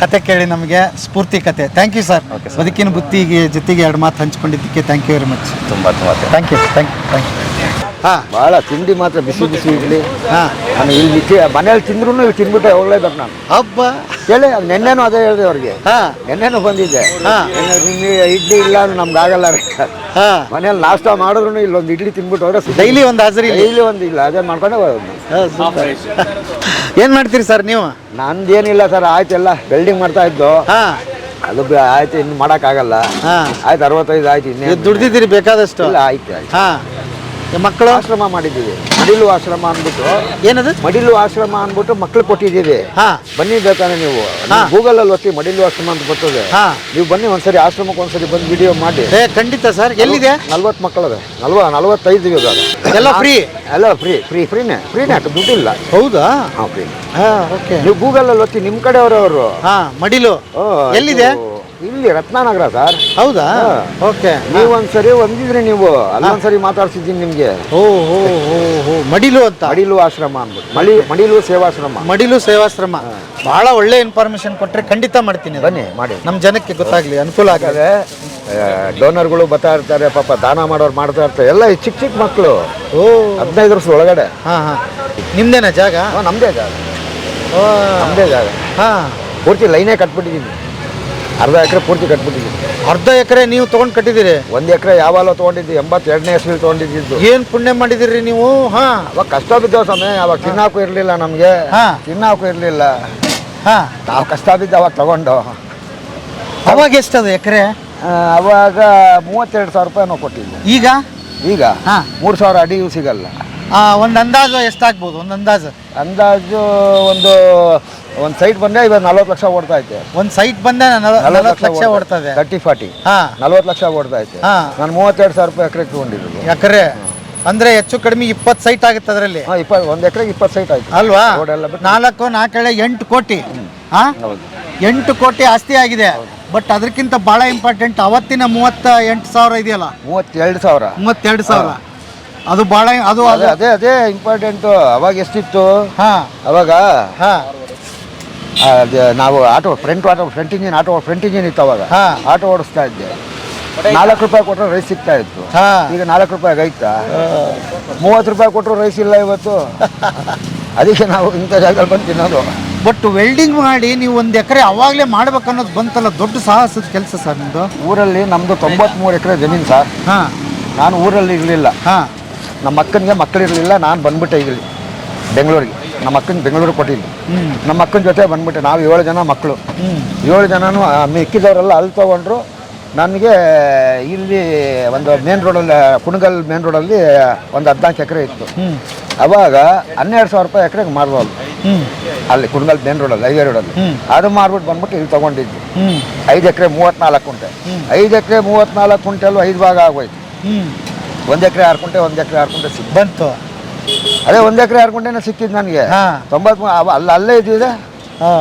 ಕತೆ ಕೇಳಿ ನಮಗೆ ಸ್ಫೂರ್ತಿ ಕತೆ ಥ್ಯಾಂಕ್ ಯು ಸರ್ ಬದುಕಿನ ಬುತ್ತಿಗೆ ಜೊತೆಗೆ ಎರಡು ಮಾತು ಹಂಚ್ಕೊಂಡಿದ್ದಕ್ಕೆ ಥ್ಯಾಂಕ್ ಯು ವೆರಿ ಮಚ್ ತುಂಬ ತುಂಬ thank you thank you thank you ಹಾಂ ಭಾಳ ತಿಂಡಿ ಮಾತ್ರ ಬಿಸಿ ಬಿಸಿ ಇಡ್ಲಿ ಹಾಂ ನಾನು ಇಲ್ಲಿ ಮನೇಲಿ ತಿಂದ್ರೂ ತಿಂದ್ಬಿಟ್ಟು ಹೋಗ್ಲೇಬೇಕು ನಾನು ಹಬ್ಬ ಹೇಳಿ ನೆನ್ನೆನು ಅದೇ ಹೇಳಿದೆ ಅವ್ರಿಗೆ ಹಾಂ ಬಂದಿದ್ದೆ ಹಾಂ ಇಡ್ಲಿ ಇಲ್ಲ ಅಂದ್ರೆ ನಮ್ಗೆ ಆಗಲ್ಲ ರೀ ಹಾಂ ಮನೇಲಿ ನಾಷ್ಟ ಮಾಡಿದ್ರು ಇಲ್ಲೊಂದು ಇಡ್ಲಿ ತಿನ್ಬಿಟ್ಟು ಹೋದ್ರೆ ಡೈಲಿ ಒಂದು ಹಾಜರಿ ಡೈಲಿ ಒಂದು ಇಲ್ಲ ಅದೇ ಮಾಡ್ಕೊಂಡೆ ಹೋಗೋದು ಏನು ಮಾಡ್ತೀರಿ ಸರ್ ನೀವು ಏನಿಲ್ಲ ಸರ್ ಆಯ್ತೆಲ್ಲ ಬೆಲ್ಡಿಂಗ್ ಮಾಡ್ತಾ ಇದ್ದು ಹಾಂ ಅದು ಆಯ್ತು ಇನ್ನು ಮಾಡೋಕ್ಕಾಗಲ್ಲ ಆಯ್ತು ಅರವತ್ತೈದು ಆಯ್ತು ಇನ್ನೇ ದುಡ್ದಿದ್ದೀರಿ ಬೇಕಾದಷ್ಟು ಇಲ್ಲ ಆಯ್ತು ಆಯ್ತು ಹಾಂ ಮಕ್ಕಳು ಆಶ್ರಮ ಮಾಡಿದ್ದೀವಿ ಮಡಿಲು ಆಶ್ರಮ ಅನ್ಬಿಟ್ಟು ಏನದು ಮಡಿಲು ಆಶ್ರಮ ಅನ್ಬಿಟ್ಟು ಮಕ್ಕಳು ಕೊಟ್ಟಿದ್ದೀವಿ ಬನ್ನಿ ಬೇಕಾದ್ರೆ ನೀವು ಗೂಗಲ್ ಅಲ್ಲಿ ಒತ್ತಿ ಮಡಿಲು ಆಶ್ರಮ ಅಂತ ಬರ್ತದೆ ನೀವು ಬನ್ನಿ ಒಂದ್ಸರಿ ಆಶ್ರಮಕ್ಕೆ ಒಂದ್ಸರಿ ಬಂದು ವಿಡಿಯೋ ಮಾಡಿ ಖಂಡಿತ ಸರ್ ಎಲ್ಲಿದೆ ನಲ್ವತ್ತು ಅದೇ ನಲ್ವ ನಲ್ವತ್ತೈದು ಎಲ್ಲ ಫ್ರೀ ಎಲ್ಲ ಫ್ರೀ ಫ್ರೀ ಫ್ರೀನೇ ಫ್ರೀನೇ ಹಾಕಿ ದುಡ್ಡಿಲ್ಲ ಹೌದಾ ಓಕೆ ನೀವು ಗೂಗಲ್ ಅಲ್ಲಿ ಒತ್ತಿ ನಿಮ್ಮ ಕಡೆ ಅವರವರು ಮಡಿಲು ಎಲ್ಲಿದೆ ಇಲ್ಲಿ ರತ್ನಾನಗರ ಸರ್ ಹೌದಾ ಓಕೆ ನೀವು ಒಂದ್ಸರಿ ಒಂದಿದ್ರಿ ನೀವು ಅಲ್ಲೊಂದ್ಸರಿ ಮಾತಾಡ್ಸಿದ್ದೀನಿ ನಿಮ್ಗೆ ಓ ಹೋ ಹೋ ಮಡಿಲು ಅಂತ ಮಡಿಲು ಆಶ್ರಮ ಅಂದ್ಬಿಟ್ಟು ಮಡಿ ಮಡಿಲು ಸೇವಾಶ್ರಮ ಮಡಿಲು ಸೇವಾಶ್ರಮ ಬಹಳ ಒಳ್ಳೆ ಇನ್ಫಾರ್ಮೇಶನ್ ಕೊಟ್ಟರೆ ಖಂಡಿತ ಮಾಡ್ತೀನಿ ಬನ್ನಿ ಮಾಡಿ ನಮ್ಮ ಜನಕ್ಕೆ ಗೊತ್ತಾಗ್ಲಿ ಅನುಕೂಲ ಆಗದೆ ಡೋನರ್ಗಳು ಬರ್ತಾ ಇರ್ತಾರೆ ಪಾಪ ದಾನ ಮಾಡೋರು ಮಾಡ್ತಾ ಇರ್ತಾರೆ ಎಲ್ಲ ಚಿಕ್ಕ ಚಿಕ್ಕ ಮಕ್ಕಳು ಓ ಹದಿನೈದು ವರ್ಷ ಒಳಗಡೆ ಹಾಂ ಹಾಂ ನಿಮ್ದೇನಾ ಜಾಗ ನಮ್ಮದೇ ಜಾಗ ನಮ್ಮದೇ ಜಾಗ ಹಾಂ ಪೂರ್ತಿ ಲೈನೇ ಕಟ್ಬಿಟ್ಟಿದ್ದೀನಿ ಅರ್ಧ ಎಕರೆ ಪೂರ್ತಿ ಕಟ್ಬಿಟ್ಟಿದ್ದೀವಿ ಅರ್ಧ ಎಕರೆ ನೀವು ತೊಗೊಂಡು ಕಟ್ಟಿದ್ದೀರಿ ಒಂದು ಎಕರೆ ಯಾವಾಗ ತೊಗೊಂಡಿದ್ದು ಎಂಬತ್ತೆರಡನೇ ಇಸ್ವಿಲಿ ತೊಗೊಂಡಿದ್ದು ಏನು ಪುಣ್ಯ ಮಾಡಿದಿರಿ ನೀವು ಹಾಂ ಅವಾಗ ಕಷ್ಟ ಬಿದ್ದವ ಸಮಯ ಅವಾಗ ತಿನ್ನಾಕು ಇರಲಿಲ್ಲ ನಮಗೆ ತಿನ್ನಾಕು ಇರಲಿಲ್ಲ ಹಾಂ ನಾವು ಕಷ್ಟ ಬಿದ್ದು ಅವಾಗ ತಗೊಂಡು ಅವಾಗ ಎಷ್ಟು ಎಕರೆ ಅವಾಗ ಮೂವತ್ತೆರಡು ಸಾವಿರ ರೂಪಾಯಿ ನಾವು ಕೊಟ್ಟಿದ್ದೆ ಈಗ ಈಗ ಹಾಂ ಮೂರು ಸಾವಿರ ಅಡಿ ಸಿಗಲ್ಲ ಒಂದು ಅಂದಾಜು ಎಷ್ಟಾಗ್ಬೋದು ಒಂದು ಅಂದಾಜು ಅಂದಾಜು ಒಂದು ಒಂದು ಸೈಟ್ ಬಂದೆ ಇವಾಗ ನಲ್ವತ್ತು ಲಕ್ಷ ಓಡ್ತಾ ಐತೆ ಒಂದು ಸೈಟ್ ಬಂದೆ ನಲ್ವತ್ತು ಲಕ್ಷ ಓಡ್ತಾ ತರ್ಟಿ ಫಾರ್ಟಿ ಹಾಂ ನಲ್ವತ್ತು ಲಕ್ಷ ಓಡ್ತಾ ಐತೆ ನಾನು ಮೂವತ್ತೆರಡು ಸಾವಿರ ರೂಪಾಯಿ ಎಕರೆ ತಗೊಂಡಿದ್ದು ಎಕರೆ ಅಂದ್ರೆ ಹೆಚ್ಚು ಕಡಿಮೆ ಇಪ್ಪತ್ತು ಸೈಟ್ ಆಗುತ್ತೆ ಅದರಲ್ಲಿ ಒಂದು ಎಕರೆಗೆ ಇಪ್ಪತ್ತು ಸೈಟ್ ಆಯ್ತು ಅಲ್ವಾ ನಾಲ್ಕು ನಾಲ್ಕೇಳೆ ಎಂಟು ಕೋಟಿ ಹಾಂ ಎಂಟು ಕೋಟಿ ಆಸ್ತಿ ಆಗಿದೆ ಬಟ್ ಅದಕ್ಕಿಂತ ಬಹಳ ಇಂಪಾರ್ಟೆಂಟ್ ಅವತ್ತಿನ ಮೂವತ್ತ ಎಂಟು ಸಾವಿರ ಇದೆಯಲ್ಲ ಮೂವತ್ತೆರಡು ಸಾವಿರ ಮೂವತ್ತೆರಡು ಸಾವಿರ ಅದು ಬಹಳ ಅದು ಅದೇ ಅದೇ ಅದೇ ಇಂಪಾರ್ಟೆಂಟು ಅವಾಗ ಎಷ್ಟಿತ್ತು ಹಾ ಅವಾಗ ಹಾ ನಾವು auto front auto front engine auto front engine ಇತ್ತು ಅವಾಗ ಹಾ. ಆಟೋ ಓಡಿಸ್ತಾ ಇದ್ದೆ ನಾಲ್ಕು ರೂಪಾಯಿ ಕೊಟ್ಟರೆ ರೈಸ್ ಸಿಗ್ತಾ ಇತ್ತು ಈಗ ನಾಲ್ಕು ರೂಪಾಯಿ ಐತಾ ಮೂವತ್ತು ರೂಪಾಯಿ ಕೊಟ್ಟರು ರೈಸ್ ಇಲ್ಲ ಇವತ್ತು ಅದಕ್ಕೆ ನಾವು ಇಂಥ ಜಾಗದಲ್ಲಿ ಬಂದು ತಿನ್ನೋದು ಬಟ್ ವೆಲ್ಡಿಂಗ್ ಮಾಡಿ ನೀವು ಒಂದು ಎಕರೆ ಅವಾಗಲೇ ಮಾಡ್ಬೇಕು ಅನ್ನೋದು ಬಂತಲ್ಲ ದೊಡ್ಡ ಸಾಹಸದ ಕೆಲಸ ಸರ್ ನಿಮ್ಮದು ಊರಲ್ಲಿ ನಮ್ಮದು ತೊಂಬತ್ಮೂರು ಎಕರೆ ಜಮೀನು ಸರ್ ಹಾಂ ನಾನು ಊರಲ್ಲಿ ಇರಲಿಲ್ಲ ಹಾಂ ನಮ್ಮ ಅಕ್ಕನಿಗೆ ಮಕ್ಕಳಿರಲಿಲ್ಲ ನಾನು ಬಂದ್ಬಿಟ್ಟೆ ಇಲ್ಲಿ ಬೆಂಗಳೂರಿಗೆ ನಮ್ಮ ಅಕ್ಕನ ಬೆಂಗಳೂರಿಗೆ ಕೊಟ್ಟಿಲ್ಲ ನಮ್ಮ ಅಕ್ಕನ ಜೊತೆ ಬಂದ್ಬಿಟ್ಟೆ ನಾವು ಏಳು ಜನ ಮಕ್ಕಳು ಏಳು ಜನನು ಮಿಕ್ಕಿದವರೆಲ್ಲ ಅಲ್ಲಿ ತೊಗೊಂಡ್ರು ನನಗೆ ಇಲ್ಲಿ ಒಂದು ಮೇನ್ ರೋಡಲ್ಲಿ ಕುಣಗಲ್ ಮೇನ್ ರೋಡಲ್ಲಿ ಒಂದು ಹದಿನಾಲ್ಕು ಎಕರೆ ಇತ್ತು ಅವಾಗ ಹನ್ನೆರಡು ಸಾವಿರ ರೂಪಾಯಿ ಎಕರೆಗೆ ಮಾರ್ಬೋದು ಅಲ್ಲಿ ಕುಣಗಲ್ ಮೇನ್ ರೋಡಲ್ಲಿ ಹೈವೇ ರೋಡಲ್ಲಿ ಅದು ಮಾರ್ಬಿಟ್ಟು ಬಂದ್ಬಿಟ್ಟು ಇಲ್ಲಿ ತೊಗೊಂಡಿದ್ದು ಐದು ಎಕರೆ ಮೂವತ್ತ್ನಾಲ್ಕು ಕುಂಟೆ ಐದು ಎಕರೆ ಮೂವತ್ತ್ನಾಲ್ಕು ಕುಂಟೆಲ್ಲೂ ಐದು ಭಾಗ ಆಗೋಯ್ತು ಒಂದು ಎಕರೆ ಹಾರ್ಕೊಂಡೆ ಒಂದು ಎಕರೆ ಹಾರ್ಕೊಂಡೆ ಸಿಕ್ ಬಂತು ಅದೇ ಒಂದು ಎಕರೆ ಹಾರ್ಕೊಂಡೆ ಸಿಕ್ಕಿದ್ದು ನನಗೆ ತೊಂಬತ್ ಅಲ್ಲ ಅಲ್ಲೇ ಇದ್ದಿದೆ ಹಾ.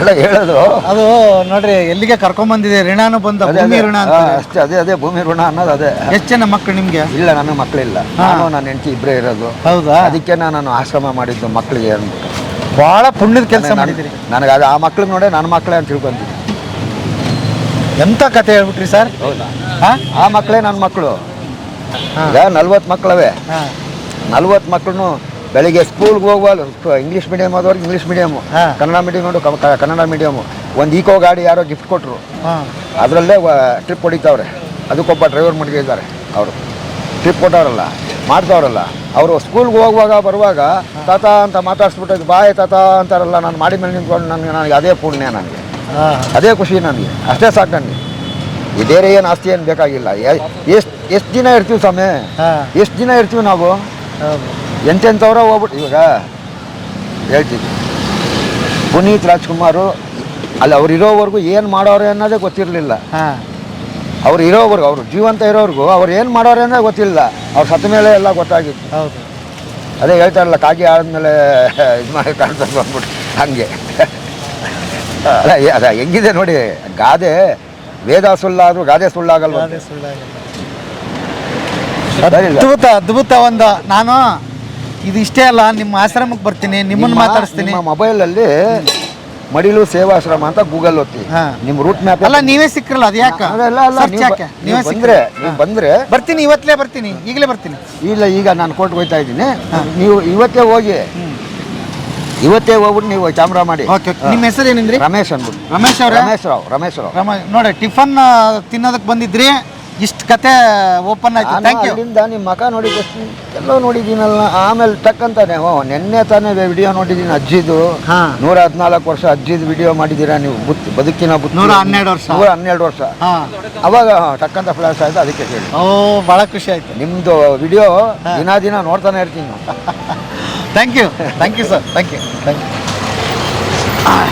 ಅಲ್ಲ ಹೇಳೋದು ಅದು ನೋಡ್ರಿ ಎಲ್ಲಿಗೆ ಕರ್ಕೊಂಡ್ ಬಂದಿದೆ ಋಣಾನು ಬಂದ ಭೂಮಿ ಋಣ ಅಷ್ಟೇ ಅದೇ ಅದೇ ಭೂಮಿ ಋಣ ಅನ್ನೋದು ಅದೇ ಎಷ್ಟು ಜನ ಮಕ್ಕಳು ನಿಮ್ಗೆ ಇಲ್ಲ ನನ್ನ ಮಕ್ಳಿಲ್ಲ ನಾನು ನನ್ನ ಹೆಂಡತಿ ಇಬ್ಬರೇ ಇರೋದು ಹೌದಾ ಅದಕ್ಕೆ ನಾನು ಆಶ್ರಮ ಮಾಡಿದ್ದು ಮಕ್ಕಳಿಗೆ ಅಂದ್ಬಿಟ್ಟು ಬಹಳ ಪುಣ್ಯದ ಕೆಲಸ ಮಾಡಿದ್ರಿ ನನಗೆ ಅದು ಆ ಮಕ್ಳಿಗೆ ನೋಡೇ ನನ್ನ ಮಕ್ಕಳೇ ಅಂತ ತಿಳ್ಕೊಂತೀನಿ ಎಂತ ಕತೆ ಹೇಳ್ಬಿಟ್ರಿ ಸರ್ ಹೌದಾ ಆ ಮಕ್ಕಳೇ ನನ್ನ ಮಕ್ಕಳು ಈಗ ನಲ್ವತ್ತು ಮಕ್ಕಳವೆ ನಲ್ವತ್ತು ಮಕ್ಕಳು ಬೆಳಿಗ್ಗೆ ಸ್ಕೂಲ್ಗೆ ಹೋಗುವಾಗ ಇಂಗ್ಲೀಷ್ ಮೀಡಿಯಂ ಆದವ್ರಿಗೆ ಇಂಗ್ಲೀಷ್ ಮೀಡಿಯಮು ಕನ್ನಡ ಮೀಡಿಯಂ ನೋಡು ಕನ್ನಡ ಮೀಡಿಯಮು ಒಂದು ಈಕೋ ಗಾಡಿ ಯಾರೋ ಗಿಫ್ಟ್ ಕೊಟ್ಟರು ಅದರಲ್ಲೇ ಟ್ರಿಪ್ ಹೊಡಿತಾವ್ರೆ ಅದಕ್ಕೊಬ್ಬ ಡ್ರೈವರ್ ಇದ್ದಾರೆ ಅವರು ಟ್ರಿಪ್ ಕೊಟ್ಟವರಲ್ಲ ಮಾಡ್ತಾವ್ರಲ್ಲ ಅವರು ಸ್ಕೂಲ್ಗೆ ಹೋಗುವಾಗ ಬರುವಾಗ ತಾತ ಅಂತ ಮಾತಾಡಿಸ್ಬಿಟ್ಟು ಬಾಯ್ ತಾತ ಅಂತಾರಲ್ಲ ನಾನು ಮಾಡಿ ಮೇಲೆ ನಿಂತ್ಕೊಂಡು ನನಗೆ ನನಗೆ ಅದೇ ಪುಣ್ಯ ನನಗೆ ಅದೇ ಖುಷಿ ನನಗೆ ಅಷ್ಟೇ ಸಾಕು ನನಗೆ ಇದೇರೆ ಏನು ಆಸ್ತಿ ಏನು ಬೇಕಾಗಿಲ್ಲ ಎಷ್ಟು ಎಷ್ಟು ದಿನ ಇರ್ತೀವಿ ಸ್ವಾಮಿ ಎಷ್ಟು ದಿನ ಇರ್ತೀವಿ ನಾವು ಎಂತೆಂಥವ್ರ ಹೋಗ್ಬಿಟ್ಟು ಇವಾಗ ಹೇಳ್ತೀವಿ ಪುನೀತ್ ರಾಜ್ಕುಮಾರು ಅಲ್ಲಿ ಅವ್ರು ಇರೋವರೆಗೂ ಏನು ಮಾಡೋರು ಅನ್ನೋದೇ ಗೊತ್ತಿರಲಿಲ್ಲ ಅವ್ರು ಇರೋವರೆಗೂ ಅವರು ಜೀವಂತ ಇರೋವರೆಗೂ ಅವ್ರು ಏನು ಮಾಡೋರು ಅನ್ನೋದು ಗೊತ್ತಿಲ್ಲ ಅವ್ರು ಸತ್ತ ಮೇಲೆ ಎಲ್ಲ ಗೊತ್ತಾಗಿತ್ತು ಅದೇ ಹೇಳ್ತಾರಲ್ಲ ಕಾಗಿ ಆದ್ಮೇಲೆ ಇದು ಮಾಡಿ ಕಾಣ್ತಾರೆ ಬಂದ್ಬಿಟ್ಟು ಹಂಗೆ ಅಲ್ಲ ಅದ ಹೆಂಗಿದೆ ನೋಡಿ ಗಾದೆ ವೇದ ಸುಳ್ಳಾದ್ರೂ ಗಾದೆ ಸುಳ್ಳಾಗಲ್ಲ ಅದೇ ಅದ್ಭುತ ಅದ್ಭುತ ಒಂದು ನಾನು ಇದು ಇಷ್ಟೇ ಅಲ್ಲ ನಿಮ್ಮ ಆಶ್ರಮಕ್ಕೆ ಬರ್ತೀನಿ ನಿಮ್ಮನ್ನು ಮಾತಾಡಿಸ್ತೀನಿ ಮೊಬೈಲಲ್ಲಿ ಮಡಿಲು ಸೇವಾಶ್ರಮ ಅಂತ ಗೂಗಲ್ ಒತ್ತಿ ನಿಮ್ಮ ರೂಟ್ ಮ್ಯಾಪ್ ಅಲ್ಲ ನೀವೇ ಸಿಕ್ಕಿರಲ್ಲ ಅದು ಯಾಕೆ ಅಲ್ಲ ನೀವೇ ನೀವು ಬಂದ್ರೆ ನೀವು ಬಂದ್ರೆ ಬರ್ತೀನಿ ಇವತ್ತಲೇ ಬರ್ತೀನಿ ಈಗಲೇ ಬರ್ತೀನಿ ಇಲ್ಲ ಈಗ ನಾನು ಕೊಟ್ಟು ಹೋಗ್ತಾ ಇದ್ದೀನಿ ನೀವು ಇವತ್ತೇ ಹೋಗಿ ಇವತ್ತೇ ಹೋಗ್ಬಿಟ್ಟು ನೀವು ಚಾಮ್ರ ಮಾಡಿ ಓಕೆ ನಿಮ್ಮ ಹೆಸರು ಏನಂದ್ರಿ ರಮೇಶ್ ಅನ್ಬಿಟ್ಟು ರಮೇಶ್ ಅವ್ರ ರಮೇಶ್ ರಾವ್ ರಮೇಶ್ ರಾವ್ ನೋಡಿ ಟಿಫನ್ ತಿನ್ನೋದಕ್ಕೆ ಬಂದಿದ್ರಿ ಇಷ್ಟು ಕತೆ ಓಪನ್ ಆಯ್ತು ಥ್ಯಾಂಕ್ ಯು ಅಲ್ಲಿಂದ ನಿಮ್ಮ ಮಕ ನೋಡಿದ ಎಲ್ಲ ನೋಡಿದ್ದೀನಲ್ಲ ಆಮೇಲೆ ಟಕ್ ಅಂತಾನೆ ಓ ನೆನ್ನೆ ತಾನೇ ವಿಡಿಯೋ ನೋಡಿದ್ದೀನಿ ಅಜ್ಜಿದು ನೂರ ಹದಿನಾಲ್ಕು ವರ್ಷ ಅಜ್ಜಿದು ವಿಡಿಯೋ ಮಾಡಿದ್ದೀರಾ ನೀವು ಬುತ್ತಿ ಬದುಕಿನ ಬುತ್ತಿ ನೂರ ಹನ್ನೆರಡು ವರ್ಷ ನೂರ ಹನ್ನೆರಡು ವರ್ಷ ಅವಾಗ ಟಕ್ ಅಂತ ಆಯ್ತು ಅದಕ್ಕೆ ಹೇಳಿ ಓ ಭಾಳ ಖುಷಿ ಆಯ್ತು ನಿಮ್ಮದು ವಿಡಿಯೋ ದಿನ ದಿನ ನೋಡ್ತಾನೆ ಇರ್ತೀನಿ Thank you. Thank you, sir. Thank you. Thank you. Ah.